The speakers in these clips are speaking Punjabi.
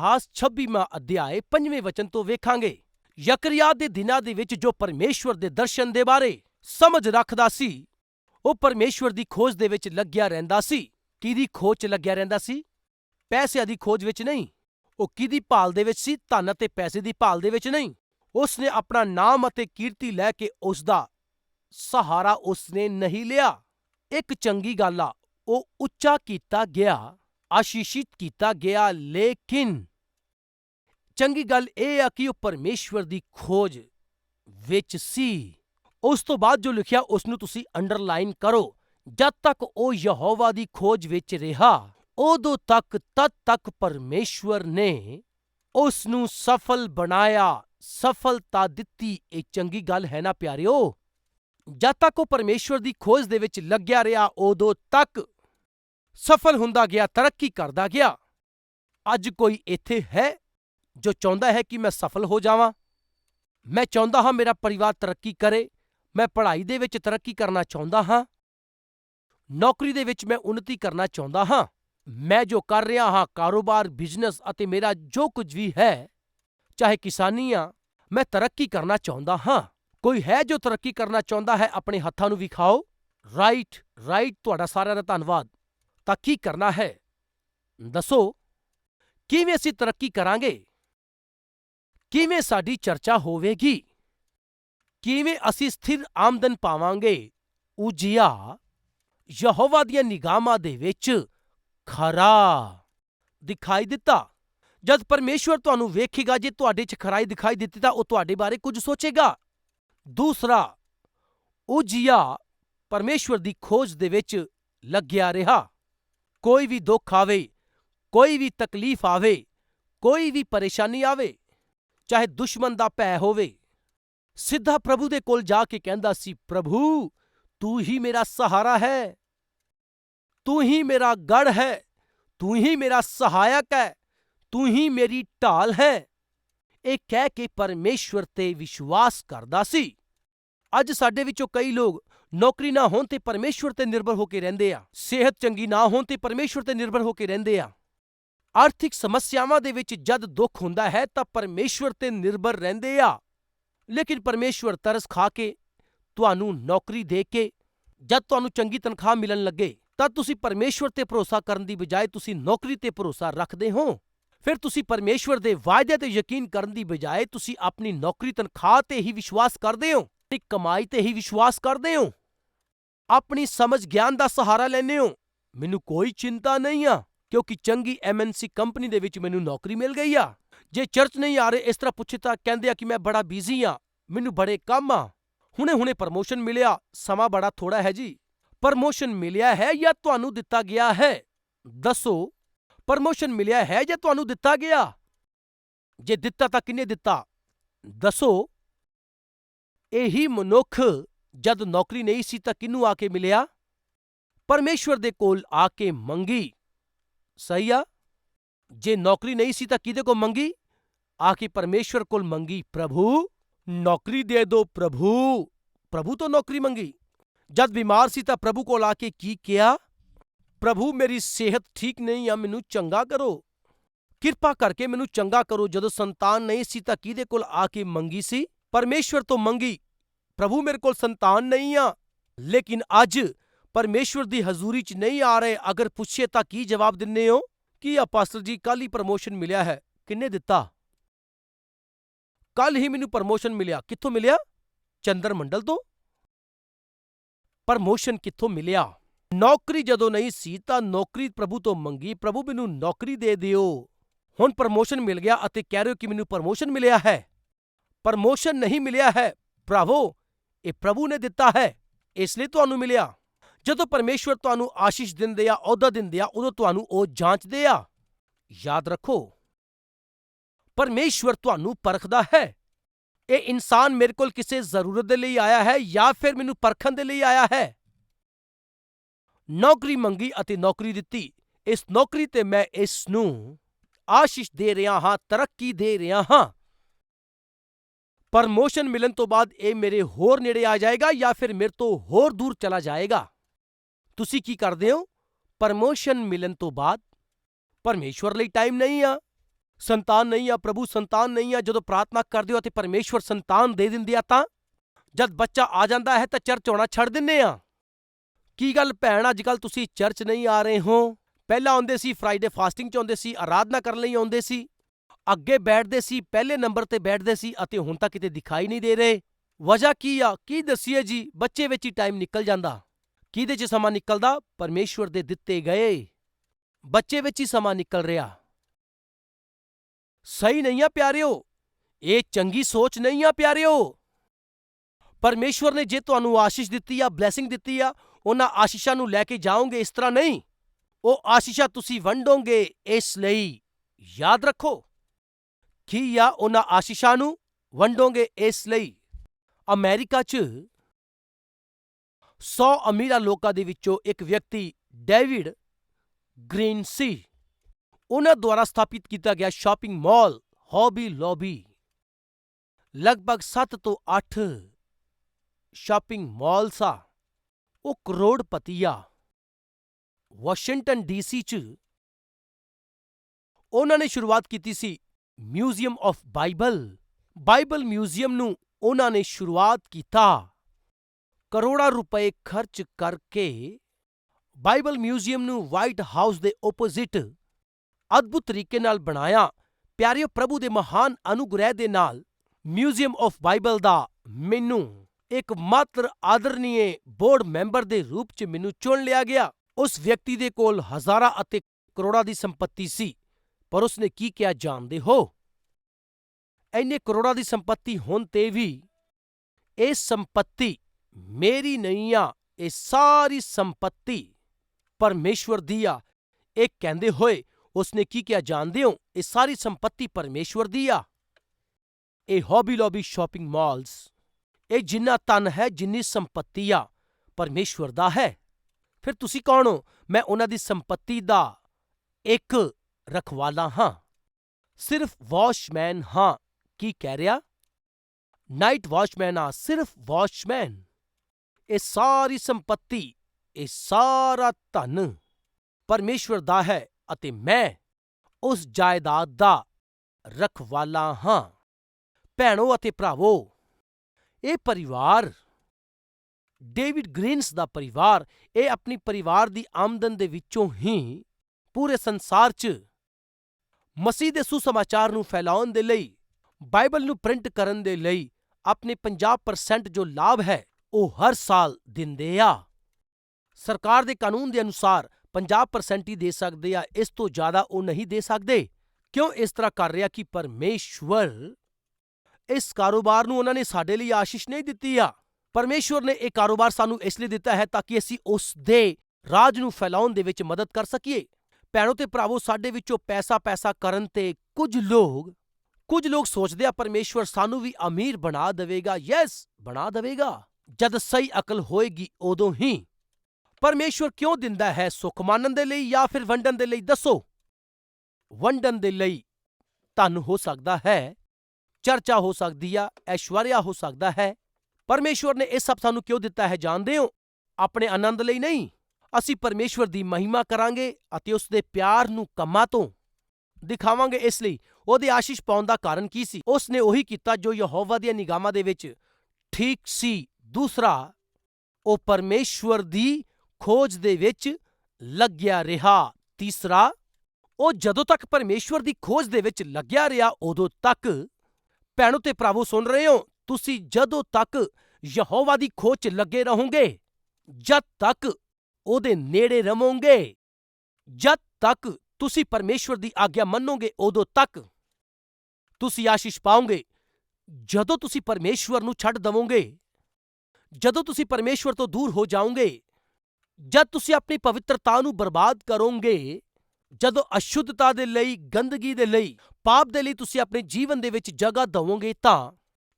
ਦੂਸਰਾ ਇਤਿਹਾਸ 26ਵਾਂ ਅਧਿਆਏ 5ਵੇਂ ਵਚਨ ਤੋਂ ਵੇਖਾਂਗੇ। ਯਕਰਿਆ ਦੇ ਦਿਨਾਂ ਦੇ ਵਿੱਚ ਜੋ ਪਰਮੇਸ਼ਵਰ ਦੇ ਦਰਸ਼ਨ ਦੇ ਬਾਰੇ ਸਮਝ ਰੱਖਦਾ ਸੀ, ਉਹ ਪਰਮੇਸ਼ਵਰ ਦੀ ਖੋਜ ਦੇ ਵਿੱਚ ਲੱਗਿਆ ਰਹਿੰਦਾ ਸੀ। ਕਿਹਦੀ ਖੋਜ 'ਚ ਲੱਗਿਆ ਰਹਿੰਦਾ ਸੀ? ਪੈਸਿਆਂ ਦੀ ਖੋਜ ਵਿੱਚ ਨਹੀਂ। ਉਹ ਕਿਹਦੀ ਭਾਲ ਦੇ ਵਿੱਚ ਸੀ? ਧਨ ਅਤੇ ਪੈਸੇ ਦੀ ਭਾਲ ਦੇ ਵਿੱਚ ਨਹੀਂ। ਉਸ ਨੇ ਆਪਣਾ ਨਾਮ ਅਤੇ ਕੀਰਤੀ ਲੈ ਕੇ ਉਸ ਦਾ ਸਹਾਰਾ ਉਸ ਨੇ ਨਹੀਂ ਲਿਆ। ਇੱਕ ਚੰਗੀ ਗੱਲ ਆ, ਉਹ ਉੱਚਾ ਕੀਤਾ ਗਿਆ, ਆਸ਼ੀਸ਼ਿਤ ਕੀਤਾ ਗਿਆ, ਲੇਕਿਨ ਚੰਗੀ ਗੱਲ ਇਹ ਆ ਕਿ ਉਹ ਪਰਮੇਸ਼ਵਰ ਦੀ ਖੋਜ ਵਿੱਚ ਸੀ। ਉਸ ਤੋਂ ਬਾਅਦ ਜੋ ਲਿਖਿਆ ਉਸ ਨੂੰ ਤੁਸੀਂ ਅੰਡਰਲਾਈਨ ਕਰੋ। ਜਦ ਤੱਕ ਉਹ ਯਹੋਵਾ ਦੀ ਖੋਜ ਵਿੱਚ ਰਿਹਾ, ਉਦੋਂ ਤੱਕ ਤਦ ਤੱਕ ਪਰਮੇਸ਼ਵਰ ਨੇ ਉਸ ਨੂੰ ਸਫਲ ਬਣਾਇਆ, ਸਫਲਤਾ ਦਿੱਤੀ। ਇਹ ਚੰਗੀ ਗੱਲ ਹੈ ਨਾ ਪਿਆਰਿਓ? ਜਦ ਤੱਕ ਉਹ ਪਰਮੇਸ਼ਵਰ ਦੀ ਖੋਜ ਦੇ ਵਿੱਚ ਲੱਗਿਆ ਰਿਹਾ, ਉਦੋਂ ਤੱਕ ਸਫਲ ਹੁੰਦਾ ਗਿਆ, ਤਰੱਕੀ ਕਰਦਾ ਗਿਆ। ਅੱਜ ਕੋਈ ਇੱਥੇ ਹੈ? ਜੋ ਚਾਹੁੰਦਾ ਹੈ ਕਿ ਮੈਂ ਸਫਲ ਹੋ ਜਾਵਾਂ। ਮੈਂ ਚਾਹੁੰਦਾ ਹਾਂ ਮੇਰਾ ਪਰਿਵਾਰ ਤਰੱਕੀ ਕਰੇ। ਮੈਂ ਪੜ੍ਹਾਈ ਦੇ ਵਿੱਚ ਤਰੱਕੀ ਕਰਨਾ ਚਾਹੁੰਦਾ ਹਾਂ। ਨੌਕਰੀ ਦੇ ਵਿੱਚ ਮੈਂ ਉੱਨਤੀ ਕਰਨਾ ਚਾਹੁੰਦਾ ਹਾਂ। ਮੈਂ ਜੋ ਕਰ ਰਿਹਾ ਹਾਂ, ਕਾਰੋਬਾਰ, ਬਿਜ਼ਨਸ ਅਤੇ ਮੇਰਾ ਜੋ ਕੁਝ ਵੀ ਹੈ, ਚਾਹੇ ਕਿਸਾਨੀ ਆ, ਮੈਂ ਤਰੱਕੀ ਕਰਨਾ ਚਾਹੁੰਦਾ ਹਾਂ। ਕੋਈ ਹੈ ਜੋ ਤਰੱਕੀ ਕਰਨਾ ਚਾਹੁੰਦਾ ਹੈ, ਆਪਣੇ ਹੱਥਾਂ ਨੂੰ ਵਿਖਾਓ। ਰਾਈਟ ਰਾਈਟ ਤੁਹਾਡਾ ਸਾਰਿਆਂ ਦਾ ਧੰਨਵਾਦ। ਤਾਂ ਕੀ ਕਰਨਾ ਹੈ? ਦੱਸੋ, ਕਿਵੇਂ ਅਸੀਂ ਤਰੱਕੀ ਕਰਾਂਗੇ? ਕਿਵੇਂ ਸਾਡੀ ਚਰਚਾ ਹੋਵੇਗੀ? ਕਿਵੇਂ ਅਸੀਂ ਸਥਿਰ ਆਮਦਨ ਪਾਵਾਂਗੇ? ਉਜੀਆ, ਯਹੋਵਾ ਦੀਆਂ ਨਿਗਾਹਾਂ ਦੇ ਵਿੱਚ ਖਰਾ ਦਿਖਾਈ ਦਿੱਤਾ। ਜਦ ਪਰਮੇਸ਼ਵਰ ਤੁਹਾਨੂੰ ਵੇਖੇਗਾ, ਜੇ ਤੁਹਾਡੇ 'ਚ ਖਰਾਈ ਦਿਖਾਈ ਦਿੱਤੀ, ਤਾਂ ਉਹ ਤੁਹਾਡੇ ਬਾਰੇ ਕੁਝ ਸੋਚੇਗਾ। ਦੂਸਰਾ, ਉਜੀਆ ਪਰਮੇਸ਼ਵਰ ਦੀ ਖੋਜ ਦੇ ਵਿੱਚ ਲੱਗਿਆ ਰਿਹਾ। ਕੋਈ ਵੀ ਦੁੱਖ ਆਵੇ, ਕੋਈ ਵੀ ਤਕਲੀਫ ਆਵੇ, ਕੋਈ ਵੀ ਪਰੇਸ਼ਾਨੀ ਆਵੇ ਚਾਹੇ ਦੁਸ਼ਮਣ ਦਾ ਭੈ ਹੋਵੇ। ਸਿੱਧਾ ਪ੍ਰਭੂ ਦੇ ਕੋਲ ਜਾ ਕੇ ਕਹਿੰਦਾ ਸੀ, ਪ੍ਰਭੂ, ਤੂੰ ਹੀ ਮੇਰਾ ਸਹਾਰਾ ਹੈ। ਤੂੰ ਹੀ ਮੇਰਾ ਗੜ ਹੈ। ਤੂੰ ਹੀ ਮੇਰਾ ਸਹਾਇਕ ਹੈ। ਤੂੰ ਹੀ ਮੇਰੀ ਢਾਲ ਹੈ। ਇਹ ਕਹਿ ਕੇ ਪਰਮੇਸ਼ਵਰ ਤੇ ਵਿਸ਼ਵਾਸ ਕਰਦਾ ਸੀ। ਅੱਜ ਸਾਡੇ ਵਿੱਚੋਂ ਕਈ ਲੋਕ ਨੌਕਰੀ ਨਾ ਹੋਣ ਤੇ ਪਰਮੇਸ਼ਵਰ ਤੇ ਨਿਰਭਰ ਹੋ ਕੇ ਰਹਿੰਦੇ ਆ। ਸਿਹਤ ਚੰਗੀ ਨਾ ਹੋਣ ਤੇ ਪਰਮੇਸ਼ਵਰ ਤੇ ਨਿਰਭਰ ਹੋ ਕੇ ਰਹਿੰਦੇ ਆ। ਆਰਥਿਕ ਸਮੱਸਿਆਵਾਂ ਦੇ ਵਿੱਚ ਜਦ ਦੁੱਖ ਹੁੰਦਾ ਹੈ ਤਾਂ ਪਰਮੇਸ਼ਵਰ ਤੇ ਨਿਰਭਰ ਰਹਿੰਦੇ ਆ। ਲੇਕਿਨ ਪਰਮੇਸ਼ਵਰ ਤਰਸ ਖਾ ਕੇ, ਤੁਹਾਨੂੰ ਨੌਕਰੀ ਦੇ ਕੇ, ਜਦ ਤੁਹਾਨੂੰ ਚੰਗੀ ਤਨਖਾਹ ਮਿਲਣ ਲੱਗੇ, ਤਾਂ ਤੁਸੀਂ ਪਰਮੇਸ਼ਵਰ ਤੇ ਭਰੋਸਾ ਕਰਨ ਦੀ ਬਜਾਏ ਤੁਸੀਂ ਨੌਕਰੀ ਤੇ ਭਰੋਸਾ ਰੱਖਦੇ ਹੋ। ਫਿਰ ਤੁਸੀਂ ਪਰਮੇਸ਼ਵਰ ਦੇ ਵਾਅਦੇ ਤੇ ਯਕੀਨ ਕਰਨ ਦੀ ਬਜਾਏ ਤੁਸੀਂ ਆਪਣੀ ਨੌਕਰੀ ਤਨਖਾਹ ਤੇ ਹੀ ਵਿਸ਼ਵਾਸ ਕਰਦੇ ਹੋ ਤੇ ਕਮਾਈ ਤੇ ਹੀ ਵਿਸ਼ਵਾਸ ਕਰਦੇ ਹੋ। ਆਪਣੀ ਸਮਝ ਗਿਆਨ ਦਾ ਸਹਾਰਾ ਲੈਂਦੇ ਹੋ। ਮੈਨੂੰ ਕੋਈ ਚਿੰਤਾ ਨਹੀਂ ਆ। ਕਿਉਂਕਿ ਚੰਗੀ ਐਮਐਨਸੀ ਕੰਪਨੀ ਦੇ ਵਿੱਚ ਮੈਨੂੰ ਨੌਕਰੀ ਮਿਲ ਗਈ ਆ। ਜੇ ਚਰਚ ਨਹੀਂ ਆ ਰਹੇ, ਇਸ ਤਰ੍ਹਾਂ ਪੁੱਛੇ ਤਾਂ ਕਹਿੰਦੇ ਆ ਕਿ ਮੈਂ ਬੜਾ ਬਿਜ਼ੀ ਆ, ਮੈਨੂੰ ਬੜੇ ਕੰਮ ਆ। ਹੁਣੇ ਹੁਣੇ ਪ੍ਰਮੋਸ਼ਨ ਮਿਲਿਆ, ਸਮਾਂ ਬੜਾ ਥੋੜਾ ਹੈ ਜੀ। ਪ੍ਰਮੋਸ਼ਨ ਮਿਲਿਆ ਹੈ ਜਾਂ ਤੁਹਾਨੂੰ ਦਿੱਤਾ ਗਿਆ ਹੈ? ਦੱਸੋ। ਪ੍ਰਮੋਸ਼ਨ ਮਿਲਿਆ ਹੈ ਜਾਂ ਤੁਹਾਨੂੰ ਦਿੱਤਾ ਗਿਆ? ਜੇ ਦਿੱਤਾ ਤਾਂ ਕਿੰਨੇ ਦਿੱਤਾ? ਦੱਸੋ। ਇਹੀ ਮਨੁੱਖ ਜਦ ਨੌਕਰੀ ਨਹੀਂ ਸੀ ਤਾਂ ਕਿਹਨੂੰ ਆ ਕੇ ਮਿਲਿਆ? ਪਰਮੇਸ਼ਵਰ ਦੇ ਕੋਲ ਆ ਕੇ ਮੰਗੀ। ਸਹੀ ਆ ਜੇ ਨੌਕਰੀ ਨਹੀਂ ਸੀ ਤਾਂ ਕਿਹਦੇ ਕੋਲ ਮੰਗੀ ਆ ਕੇ ਪਰਮੇਸ਼ਵਰ ਕੋਲ ਮੰਗੀ ਪ੍ਰਭੂ ਨੌਕਰੀ ਦੇ ਦੋ ਪ੍ਰਭੂ ਪ੍ਰਭੂ ਤੋਂ ਨੌਕਰੀ ਮੰਗੀ ਜਦ ਬਿਮਾਰ ਸੀ ਤਾਂ ਪ੍ਰਭੂ ਕੋਲ ਆ ਕੇ ਕੀ ਕਿਹਾ ਪ੍ਰਭੂ ਮੇਰੀ ਸਿਹਤ ਠੀਕ ਨਹੀਂ ਆ ਮੈਨੂੰ ਚੰਗਾ ਕਰੋ ਕਿਰਪਾ ਕਰਕੇ ਮੈਨੂੰ ਚੰਗਾ ਕਰੋ ਜਦੋਂ ਸੰਤਾਨ ਨਹੀਂ ਸੀ ਤਾਂ ਕਿਹਦੇ ਕੋਲ ਆ ਕੇ ਮੰਗੀ ਸੀ ਪਰਮੇਸ਼ਵਰ ਤੋਂ ਮੰਗੀ ਪ੍ਰਭੂ ਮੇਰੇ ਕੋਲ ਸੰਤਾਨ ਨਹੀਂ ਆ ਲੇਕਿਨ ਅੱਜ ਪਰਮੇਸ਼ਵਰ ਦੀ ਹਜ਼ੂਰੀ 'ਚ ਨਹੀਂ ਆ ਰਹੇ, ਅਗਰ ਪੁੱਛੇ ਤਾਂ ਕੀ ਜਵਾਬ ਦਿੰਨੇ ਹੋ? ਕੀ ਆ ਪਾਸਟਰ ਜੀ ਕੱਲ ਹੀ ਪ੍ਰਮੋਸ਼ਨ ਮਿਲਿਆ ਹੈ, ਕਿੰਨੇ ਦਿੱਤਾ? ਕੱਲ ਹੀ ਮੈਨੂੰ ਪ੍ਰਮੋਸ਼ਨ ਮਿਲਿਆ, ਕਿੱਥੋਂ ਮਿਲਿਆ? ਚੰਦਰ ਮੰਡਲ ਤੋਂ? ਪ੍ਰਮੋਸ਼ਨ ਕਿੱਥੋਂ ਮਿਲਿਆ? ਨੌਕਰੀ ਜਦੋਂ ਨਹੀਂ ਸੀ ਤਾਂ ਨੌਕਰੀ ਪ੍ਰਭੂ ਤੋਂ ਮੰਗੀ, ਪ੍ਰਭੂ ਮੈਨੂੰ ਨੌਕਰੀ ਦੇ ਦਿਓ। ਹੁਣ ਪ੍ਰਮੋਸ਼ਨ ਮਿਲ ਗਿਆ ਅਤੇ ਕਹਿ ਰਹੇ ਹੋ ਕਿ ਮੈਨੂੰ ਪ੍ਰਮੋਸ਼ਨ ਮਿਲਿਆ ਹੈ। ਪ੍ਰਮੋਸ਼ਨ ਨਹੀਂ ਮਿਲਿਆ ਹੈ, ਭਰਾਵੋ, ਇਹ ਪ੍ਰਭੂ ਨੇ ਦਿੱਤਾ ਹੈ, ਇਸ ਲਈ ਤੁਹਾਨੂੰ ਮਿਲਿਆ। ਜਦੋਂ ਪਰਮੇਸ਼ਵਰ ਤੁਹਾਨੂੰ ਆਸ਼ੀਸ਼ ਦਿੰਦੇ ਆ, ਅਹੁਦਾ ਦਿੰਦੇ ਆ, ਉਦੋਂ ਤੁਹਾਨੂੰ ਉਹ ਜਾਂਚਦੇ ਆ। ਯਾਦ ਰੱਖੋ, ਪਰਮੇਸ਼ਵਰ ਤੁਹਾਨੂੰ ਪਰਖਦਾ ਹੈ। ਇਹ ਇਨਸਾਨ ਮੇਰੇ ਕੋਲ ਕਿਸੇ ਜ਼ਰੂਰਤ ਦੇ ਲਈ ਆਇਆ ਹੈ ਜਾਂ ਫਿਰ ਮੈਨੂੰ ਪਰਖਣ ਦੇ ਲਈ ਆਇਆ ਹੈ। ਨੌਕਰੀ ਮੰਗੀ ਅਤੇ ਨੌਕਰੀ ਦਿੱਤੀ। ਇਸ ਨੌਕਰੀ ਤੇ ਮੈਂ ਇਸ ਨੂੰ ਆਸ਼ੀਸ਼ ਦੇ ਰਿਹਾ ਹਾਂ, ਤਰੱਕੀ ਦੇ ਰਿਹਾ ਹਾਂ। ਪ੍ਰਮੋਸ਼ਨ ਮਿਲਣ ਤੋਂ ਬਾਅਦ ਇਹ ਮੇਰੇ ਹੋਰ ਨੇੜੇ ਆ ਜਾਏਗਾ ਜਾਂ ਫਿਰ ਮੇਰੇ ਤੋਂ ਹੋਰ ਦੂਰ ਚਲਾ ਜਾਏਗਾ। ਤੁਸੀਂ ਕੀ ਕਰਦੇ ਹੋ? ਪ੍ਰਮੋਸ਼ਨ ਮਿਲਣ ਤੋਂ ਬਾਅਦ? ਪਰਮੇਸ਼ਵਰ ਲਈ ਟਾਈਮ ਨਹੀਂ ਆ। ਸੰਤਾਨ ਨਹੀਂ ਆ, ਪ੍ਰਭੂ ਸੰਤਾਨ ਨਹੀਂ ਆ। ਜਦੋਂ ਪ੍ਰਾਰਥਨਾ ਕਰਦੇ ਹੋ ਅਤੇ ਪਰਮੇਸ਼ਵਰ ਸੰਤਾਨ ਦੇ ਦਿੰਦੇ ਆ ਤਾਂ? ਜਦ ਬੱਚਾ ਆ ਜਾਂਦਾ ਹੈ ਤਾਂ ਚਰਚ ਆਉਣਾ ਛੱਡ ਦਿੰਨੇ ਆ। ਕੀ ਗੱਲ ਭੈਣ ਅੱਜ ਕੱਲ ਤੁਸੀਂ ਚਰਚ ਨਹੀਂ ਆ ਰਹੇ ਹੋ? ਪਹਿਲਾਂ ਆਉਂਦੇ ਸੀ ਫਰਾਈਡੇ ਫਾਸਟਿੰਗ ਚ ਆਉਂਦੇ ਸੀ, ਆਰਾਧਨਾ ਕਰਨ ਲਈ ਆਉਂਦੇ ਸੀ। ਅੱਗੇ ਬੈਠਦੇ ਸੀ, ਪਹਿਲੇ ਨੰਬਰ ਤੇ ਬੈਠਦੇ ਸੀ ਅਤੇ ਹੁਣ ਤਾਂ ਕਿਤੇ ਦਿਖਾਈ ਨਹੀਂ ਦੇ ਰਹੇ। ਵਜ੍ਹਾ ਕੀ ਆ? ਕੀ ਦੱਸੀਏ ਜੀ? ਬੱਚੇ ਵਿੱਚ ਹੀ ਟਾਈਮ ਨਿਕਲ ਜਾਂਦਾ। ਕਿਹਦੇ 'ਚ ਸਮਾਂ ਨਿਕਲਦਾ? ਪਰਮੇਸ਼ਵਰ ਦੇ ਦਿੱਤੇ ਗਏ। ਬੱਚੇ ਵਿੱਚ ਹੀ ਸਮਾਂ ਨਿਕਲ ਰਿਹਾ। ਸਹੀ ਨਹੀਂ ਆ ਪਿਆਰਿਓ। ਇਹ ਚੰਗੀ ਸੋਚ ਨਹੀਂ ਆ ਪਿਆਰਿਓ। ਪਰਮੇਸ਼ਵਰ ਨੇ ਜੇ ਤੁਹਾਨੂੰ ਆਸ਼ੀਸ਼ ਦਿੱਤੀ ਆ, ਬਲੇਸਿੰਗ ਦਿੱਤੀ ਆ, ਉਹਨਾਂ ਆਸ਼ੀਸ਼ਾਂ ਨੂੰ ਲੈ ਕੇ ਜਾਓਗੇ ਇਸ ਤਰ੍ਹਾਂ ਨਹੀਂ। ਉਹ ਆਸ਼ੀਸ਼ਾਂ ਤੁਸੀਂ ਵੰਡੋਗੇ ਇਸ ਲਈ। ਯਾਦ ਰੱਖੋ। ਕੀ ਆ ਉਹਨਾਂ ਆਸ਼ੀਸ਼ਾਂ ਨੂੰ? ਵੰਡੋਗੇ ਇਸ ਲਈ। ਅਮਰੀਕਾ 'ਚ 100 ਅਮੀਰਾਂ ਲੋਕਾਂ ਦੇ ਵਿੱਚੋਂ ਇੱਕ ਵਿਅਕਤੀ, ਡੇਵਿਡ ਗ੍ਰੀਨ ਸੀ ਉਹਨਾਂ ਦੁਆਰਾ ਸਥਾਪਿਤ ਕੀਤਾ ਗਿਆ ਸ਼ਾਪਿੰਗ ਮਾਲ, ਹੌਬੀ ਲੌਬੀ। ਲਗਭਗ 7 ਤੋਂ 8 ਸ਼ਾਪਿੰਗ ਮਾਲ ਸਾ ਉਹ ਕਰੋੜਪਤੀ ਆ। ਵਾਸ਼ਿੰਗਟਨ ਡੀਸੀ 'ਚ ਉਹਨਾਂ ਨੇ ਸ਼ੁਰੂਆਤ ਕੀਤੀ ਸੀ museum of Bible. Bible museum ਨੂੰ ਉਹਨਾਂ ਨੇ ਸ਼ੁਰੂਆਤ ਕੀਤਾ। ਕਰੋੜਾਂ ਰੁਪਏ ਖਰਚ ਕਰਕੇ ਬਾਈਬਲ ਮਿਊਜ਼ੀਅਮ ਨੂੰ ਵਾਈਟ ਹਾਊਸ ਦੇ ਆਪੋਜ਼ਿਟ ਅਦਭੁਤ ਤਰੀਕੇ ਨਾਲ ਬਣਾਇਆ। ਪਿਆਰਿਓ, ਪ੍ਰਭੂ ਦੇ ਮਹਾਨ ਅਨੁਗ੍ਰਹਿ ਦੇ ਨਾਲ ਮਿਊਜ਼ੀਅਮ ਆਫ ਬਾਈਬਲ ਦਾ ਮੈਨੂੰ ਇੱਕ ਮਾਤਰ ਆਦਰਨੀਏ ਬੋਰਡ ਮੈਂਬਰ ਦੇ ਰੂਪ 'ਚ ਮੈਨੂੰ ਚੁਣ ਲਿਆ ਗਿਆ। ਉਸ ਵਿਅਕਤੀ ਦੇ ਕੋਲ ਹਜ਼ਾਰਾਂ ਅਤੇ ਕਰੋੜਾਂ ਦੀ ਸੰਪਤੀ ਸੀ, ਪਰ ਉਸਨੇ ਕੀ ਕਿਹਾ ਜਾਣਦੇ ਹੋ? ਇੰਨੇ ਕਰੋੜਾਂ ਦੀ ਸੰਪਤੀ ਹੋਣ ਤੇ ਵੀ ਇਹ ਸੰਪਤੀ ਮੇਰੀ ਨਹੀਂ ਆ ਇਹ ਸਾਰੀ ਸੰਪਤੀ ਪਰਮੇਸ਼ਵਰ ਦੀ ਆ ਇਹ ਕਹਿੰਦੇ ਹੋਏ ਉਸਨੇ ਕੀ ਕਿਹਾ ਜਾਣਦੇ ਹੋ ਇਹ ਸਾਰੀ ਸੰਪਤੀ ਪਰਮੇਸ਼ਵਰ ਦੀ ਆ ਇਹ ਹੌਬੀ ਲੌਬੀ ਸ਼ਾਪਿੰਗ ਮਾਲਸ ਇਹ ਜਿੰਨਾ ਧਨ ਹੈ ਜਿੰਨੀ ਸੰਪਤੀ ਆ ਪਰਮੇਸ਼ਵਰ ਦਾ ਹੈ ਫਿਰ ਤੁਸੀਂ ਕੌਣ ਹੋ ਮੈਂ ਉਹਨਾਂ ਦੀ ਸੰਪਤੀ ਦਾ ਇੱਕ ਰਖਵਾਲਾ ਹਾਂ ਸਿਰਫ ਵਾਸ਼ਮੈਨ ਹਾਂ ਕੀ ਕਹਿ ਰਿਹਾ ਨਾਈਟ ਵਾਚਮੈਨ ਆ ਸਿਰਫ ਵਾਚਮੈਨ ਇਹ ਸਾਰੀ ਸੰਪਤੀ, ਇਹ ਸਾਰਾ ਧਨ ਪਰਮੇਸ਼ਵਰ ਦਾ ਹੈ ਅਤੇ ਮੈਂ ਉਸ ਜਾਇਦਾਦ ਦਾ ਰਖਵਾਲਾ ਹਾਂ। ਭੈਣੋ ਅਤੇ ਭਰਾਵੋ, ਇਹ ਪਰਿਵਾਰ, ਡੇਵਿਡ ਗ੍ਰੀਨਸ ਦਾ ਪਰਿਵਾਰ, ਇਹ ਆਪਣੀ ਪਰਿਵਾਰ ਦੀ ਆਮਦਨ ਦੇ ਵਿੱਚੋਂ ਹੀ ਪੂਰੇ ਸੰਸਾਰ 'ਚ ਮਸੀਹ ਦੇ ਸੁਸਮਾਚਾਰ ਨੂੰ ਫੈਲਾਉਣ ਦੇ ਲਈ, ਬਾਈਬਲ ਨੂੰ ਪ੍ਰਿੰਟ ਕਰਨ ਦੇ ਲਈ ਆਪਣੇ 50% ਜੋ ਲਾਭ ਹੈ ਉਹ ਹਰ ਸਾਲ ਦਿੰਦੇ ਆ। ਸਰਕਾਰ ਦੇ ਕਾਨੂੰਨ ਦੇ ਅਨੁਸਾਰ 50% ਹੀ ਦੇ ਸਕਦੇ ਆ, ਇਸ ਤੋਂ ਜ਼ਿਆਦਾ ਉਹ ਨਹੀਂ ਦੇ ਸਕਦੇ। ਕਿਉਂ ਇਸ ਤਰ੍ਹਾਂ ਕਰ ਰਿਹਾ ਕਿ ਪਰਮੇਸ਼ਵਰ ਇਸ ਕਾਰੋਬਾਰ ਨੂੰ ਉਹਨਾਂ ਨੇ ਸਾਡੇ ਲਈ ਆਸ਼ੀਸ਼ ਨਹੀਂ ਦਿੱਤੀ ਆ। ਪਰਮੇਸ਼ਵਰ ਨੇ ਇਹ ਕਾਰੋਬਾਰ ਸਾਨੂੰ ਇਸ ਲਈ ਦਿੱਤਾ ਹੈ ਤਾਂ ਕਿ ਅਸੀਂ ਉਸ ਦੇ ਰਾਜ ਨੂੰ ਫੈਲਾਉਣ ਦੇ ਵਿੱਚ ਮਦਦ ਕਰ ਸਕੀਏ। ਭੈਣੋ ਤੇ ਭਰਾਵੋ, ਸਾਡੇ ਵਿੱਚੋਂ ਪੈਸਾ ਪੈਸਾ ਕਰਨ ਤੇ ਕੁਝ ਲੋਕ ਕੁਝ ਲੋਕ ਸੋਚਦੇ ਆ ਪਰਮੇਸ਼ਵਰ ਸਾਨੂੰ ਵੀ ਅਮੀਰ ਬਣਾ ਦੇਵੇਗਾ। ਯੈਸ, ਬਣਾ ਦੇਵੇਗਾ। ਜਦ ਸਹੀ ਅਕਲ ਹੋਏਗੀ ਉਦੋਂ ਹੀ। ਪਰਮੇਸ਼ਵਰ ਕਿਉਂ ਦਿੰਦਾ ਹੈ ਸੁੱਖ ਮਾਨਣ ਦੇ ਲਈ ਜਾਂ ਫਿਰ ਵੰਡਣ ਦੇ ਲਈ? ਦੱਸੋ। ਵੰਡਣ ਦੇ ਲਈ ਧਨ ਹੋ ਸਕਦਾ ਹੈ, ਚਰਚਾ ਹੋ ਸਕਦੀ ਆ, ਐਸ਼ਵਰਿਆ ਹੋ ਸਕਦਾ ਹੈ। ਪਰਮੇਸ਼ਵਰ ਨੇ ਇਹ ਸਭ ਸਾਨੂੰ ਕਿਉਂ ਦਿੱਤਾ ਹੈ ਜਾਣਦੇ ਹੋ? ਆਪਣੇ ਆਨੰਦ ਲਈ ਨਹੀਂ। ਅਸੀਂ ਪਰਮੇਸ਼ਵਰ ਦੀ ਮਹਿਮਾ ਕਰਾਂਗੇ ਅਤੇ ਉਸ ਦੇ ਪਿਆਰ ਨੂੰ ਕੰਮਾਂ ਤੋਂ ਦਿਖਾਵਾਂਗੇ। ਇਸ ਲਈ ਉਹਦੇ ਆਸ਼ੀਸ਼ ਪਾਉਣ ਦਾ ਕਾਰਨ ਕੀ ਸੀ? ਉਸ ਨੇ ਉਹੀ ਕੀਤਾ ਜੋ ਯਹੋਵਾ ਦੀਆਂ ਨਿਗਾਹਾਂ ਦੇ ਵਿੱਚ ਠੀਕ ਸੀ। ਦੂਸਰਾ, ਉਹ ਪਰਮੇਸ਼ਵਰ ਦੀ ਖੋਜ ਦੇ ਵਿੱਚ ਲੱਗਿਆ ਰਿਹਾ। ਤੀਸਰਾ, ਉਹ ਜਦੋਂ ਤੱਕ ਪਰਮੇਸ਼ਵਰ ਦੀ ਖੋਜ ਦੇ ਵਿੱਚ ਲੱਗਿਆ ਰਿਹਾ, ਉਦੋਂ ਤੱਕ, ਭੈਣੋ ਤੇ ਭਰਾਵੋ ਸੁਣ ਰਹੇ ਹੋ, ਤੁਸੀਂ ਜਦੋਂ ਤੱਕ ਯਹੋਵਾ ਦੀ ਖੋਜ 'ਚ ਲੱਗੇ ਰਹੋਗੇ, ਜਦ ਤੱਕ ਉਹਦੇ ਨੇੜੇ ਰਵੋਗੇ, ਜਦ ਤੱਕ ਤੁਸੀਂ ਪਰਮੇਸ਼ਵਰ ਦੀ ਆਗਿਆ ਮੰਨੋਗੇ, ਉਦੋਂ ਤੱਕ ਤੁਸੀਂ ਆਸ਼ੀਸ਼ ਪਾਓਗੇ। ਜਦੋਂ ਤੁਸੀਂ ਪਰਮੇਸ਼ਵਰ ਨੂੰ ਛੱਡ ਦਵੋਗੇ ਜਦੋਂ ਤੁਸੀਂ ਪਰਮੇਸ਼ਵਰ ਤੋਂ ਦੂਰ ਹੋ ਜਾਓਗੇ, ਜਦ ਤੁਸੀਂ ਆਪਣੀ ਪਵਿੱਤਰਤਾ ਨੂੰ ਬਰਬਾਦ ਕਰੋਗੇ, ਜਦੋਂ ਅਸ਼ੁੱਧਤਾ ਦੇ ਲਈ, ਗੰਦਗੀ ਦੇ ਲਈ, ਪਾਪ ਦੇ ਲਈ ਤੁਸੀਂ ਆਪਣੇ ਜੀਵਨ ਦੇ ਵਿੱਚ ਜਗ੍ਹਾ ਦਵੋਗੇ, ਤਾਂ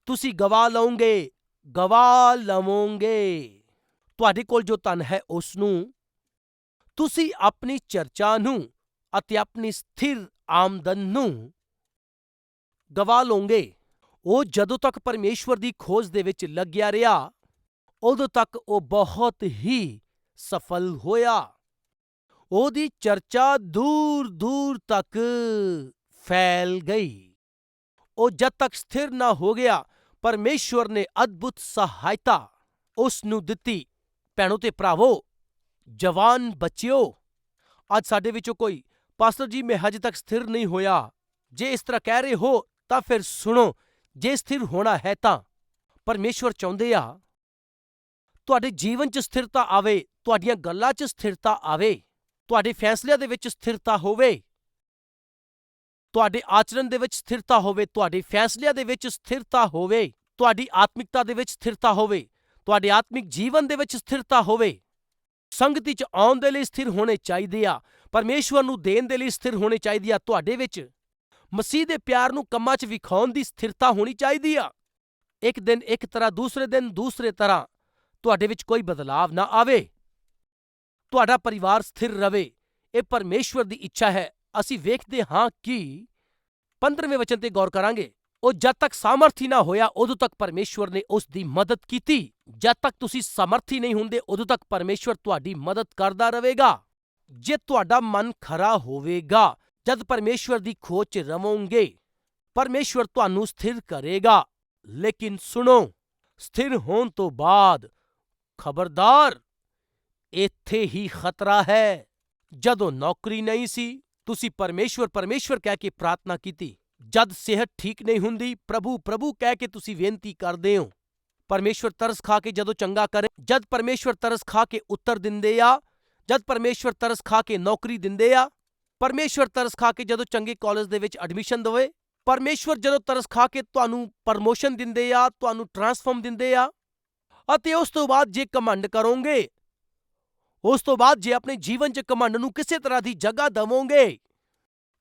ਤੁਸੀਂ ਗਵਾ ਲਓਗੇ ਗਵਾ ਲਵੋਗੇ। ਤੁਹਾਡੇ ਕੋਲ ਜੋ ਧਨ ਹੈ ਉਸ ਨੂੰ ਤੁਸੀਂ ਆਪਣੀ ਚਰਚਾ ਨੂੰ ਅਤੇ ਆਪਣੀ ਸਥਿਰ ਆਮਦਨ ਨੂੰ ਗਵਾ ਲਓਗੇ ਉਹ ਜਦੋਂ ਤੱਕ ਪਰਮੇਸ਼ਵਰ ਦੀ ਖੋਜ ਦੇ ਵਿੱਚ ਲੱਗਿਆ ਰਿਹਾ ਉਦੋਂ ਤੱਕ ਉਹ ਬਹੁਤ ਹੀ ਸਫਲ ਹੋਇਆ। ਉਹਦੀ ਚਰਚਾ ਦੂਰ ਦੂਰ ਤੱਕ ਫੈਲ ਗਈ। ਉਹ ਜਦ ਤੱਕ ਸਥਿਰ ਨਾ ਹੋ ਗਿਆ, ਪਰਮੇਸ਼ਵਰ ਨੇ ਅਦਭੁਤ ਸਹਾਇਤਾ ਉਸ ਨੂੰ ਦਿੱਤੀ। ਭੈਣੋ ਤੇ ਭਰਾਵੋ, ਜਵਾਨ ਬੱਚਿਓ, ਅੱਜ ਸਾਡੇ ਵਿੱਚੋਂ ਕੋਈ ਪਾਸਟਰ ਜੀ, ਮੈਂ ਹਜੇ ਤੱਕ ਸਥਿਰ ਨਹੀਂ ਹੋਇਆ। ਜੇ ਇਸ ਤਰ੍ਹਾਂ ਕਹਿ ਰਹੇ ਹੋ, ਤਾਂ ਫਿਰ ਸੁਣੋ, ਜੇ ਸਥਿਰ ਹੋਣਾ ਹੈ ਤਾਂ। ਪਰਮੇਸ਼ਵਰ ਚਾਹੁੰਦੇ ਆ ਤੁਹਾਡੇ ਜੀਵਨ 'ਚ ਸਥਿਰਤਾ ਆਵੇ, ਤੁਹਾਡੀਆਂ ਗੱਲਾਂ 'ਚ ਸਥਿਰਤਾ ਆਵੇ, ਤੁਹਾਡੇ ਫੈਸਲਿਆਂ ਦੇ ਵਿੱਚ ਸਥਿਰਤਾ ਹੋਵੇ, ਤੁਹਾਡੇ ਆਚਰਣ ਦੇ ਵਿੱਚ ਸਥਿਰਤਾ ਹੋਵੇ, ਤੁਹਾਡੇ ਫੈਸਲਿਆਂ ਦੇ ਵਿੱਚ ਸਥਿਰਤਾ ਹੋਵੇ, ਤੁਹਾਡੀ ਆਤਮਿਕਤਾ ਦੇ ਵਿੱਚ ਸਥਿਰਤਾ ਹੋਵੇ, ਤੁਹਾਡੇ ਆਤਮਿਕ ਜੀਵਨ ਦੇ ਵਿੱਚ ਸਥਿਰਤਾ ਹੋਵੇ। ਸੰਗਤੀ 'ਚ ਆਉਣ ਦੇ ਲਈ ਸਥਿਰ ਹੋਣੇ ਚਾਹੀਦੇ ਆ, ਪਰਮੇਸ਼ਵਰ ਨੂੰ ਦੇਣ ਦੇ ਲਈ ਸਥਿਰ ਹੋਣੇ ਚਾਹੀਦੇ ਆ ਤੁਹਾਡੇ ਵਿੱਚ। ਮਸੀਹ ਦੇ ਪਿਆਰ ਨੂੰ ਕੰਮਾਂ 'ਚ ਵਿਖਾਉਣ ਦੀ ਸਥਿਰਤਾ ਹੋਣੀ ਚਾਹੀਦੀ ਆ। ਇੱਕ ਦਿਨ ਇੱਕ ਤਰ੍ਹਾਂ, ਦੂਸਰੇ ਦਿਨ ਦੂਸਰੇ ਤਰ੍ਹਾਂ। ਤੁਹਾਡੇ ਵਿੱਚ ਕੋਈ ਬਦਲਾਵ ਨਾ ਆਵੇ। ਤੁਹਾਡਾ ਪਰਿਵਾਰ ਸਥਿਰ ਰਵੇ। ਇਹ ਪਰਮੇਸ਼ਵਰ ਦੀ ਇੱਛਾ ਹੈ। ਅਸੀਂ ਵੇਖਦੇ ਹਾਂ ਕਿ 15ਵੇਂ ਵਚਨ ਤੇ ਗੌਰ ਕਰਾਂਗੇ, ਉਹ ਜਦ ਤੱਕ ਸਾਮਰਥੀ ਨਾ ਹੋਇਆ, ਉਦੋਂ ਤੱਕ ਪਰਮੇਸ਼ਵਰ ਨੇ ਉਸ ਦੀ ਮਦਦ ਕੀਤੀ। ਜਦ ਤੱਕ ਤੁਸੀਂ ਸਮਰਥੀ ਨਹੀਂ ਹੁੰਦੇ, ਉਦੋਂ ਤੱਕ ਪਰਮੇਸ਼ਵਰ ਤੁਹਾਡੀ ਮਦਦ ਕਰਦਾ ਰਹੇਗਾ। ਜੇ ਤੁਹਾਡਾ ਮਨ ਖਰਾ ਹੋਵੇਗਾ, ਜਦ ਪਰਮੇਸ਼ਵਰ ਦੀ ਖੋਜ 'ਚ ਰਵੋਗੇ, ਪਰਮੇਸ਼ਵਰ ਤੁਹਾਨੂੰ ਸਥਿਰ ਕਰੇਗਾ। ਲੇਕਿਨ ਸੁਣੋ, ਸਥਿਰ ਹੋਣ ਤੋਂ ਬਾਅਦ ਖਬਰਦਾਰ! ਇੱਥੇ ਹੀ ਖਤਰਾ ਹੈ। ਜਦੋਂ ਨੌਕਰੀ ਨਹੀਂ ਸੀ, ਤੁਸੀਂ ਪਰਮੇਸ਼ਵਰ ਪਰਮੇਸ਼ਵਰ ਕਹਿ ਕੇ ਪ੍ਰਾਰਥਨਾ ਕੀਤੀ। ਜਦ ਸਿਹਤ ਠੀਕ ਨਹੀਂ ਹੁੰਦੀ, ਪ੍ਰਭੂ ਪ੍ਰਭੂ ਕਹਿ ਕੇ ਤੁਸੀਂ ਬੇਨਤੀ ਕਰਦੇ ਹੋ। ਪਰਮੇਸ਼ਵਰ ਤਰਸ ਖਾ ਕੇ ਜਦੋਂ ਚੰਗਾ ਕਰੇ, ਜਦ ਪਰਮੇਸ਼ਵਰ ਤਰਸ ਖਾ ਕੇ ਉੱਤਰ ਦਿੰਦੇ ਆ, ਜਦ ਪਰਮੇਸ਼ਵਰ ਤਰਸ ਖਾ ਕੇ ਨੌਕਰੀ ਦਿੰਦੇ ਆ, ਪਰਮੇਸ਼ਵਰ ਤਰਸ ਖਾ ਕੇ ਜਦੋਂ ਚੰਗੇ ਕਾਲਜ ਦੇ ਵਿੱਚ ਐਡਮਿਸ਼ਨ ਦੇਵੇ, ਪਰਮੇਸ਼ਵਰ ਜਦੋਂ ਤਰਸ ਖਾ ਕੇ ਤੁਹਾਨੂੰ ਪ੍ਰਮੋਸ਼ਨ ਦਿੰਦੇ ਆ, ਤੁਹਾਨੂੰ ਟਰਾਂਸਫਾਰਮ ਦਿੰਦੇ ਆ ਅਤੇ ਉਸ ਤੋਂ ਬਾਅਦ ਜੇ ਘਮੰਡ ਕਰੋਗੇ, ਉਸ ਤੋਂ ਬਾਅਦ ਜੇ ਆਪਣੇ ਜੀਵਨ 'ਚ ਘਮੰਡ ਨੂੰ ਕਿਸੇ ਤਰ੍ਹਾਂ ਦੀ ਜਗ੍ਹਾ ਦਵੋਗੇ,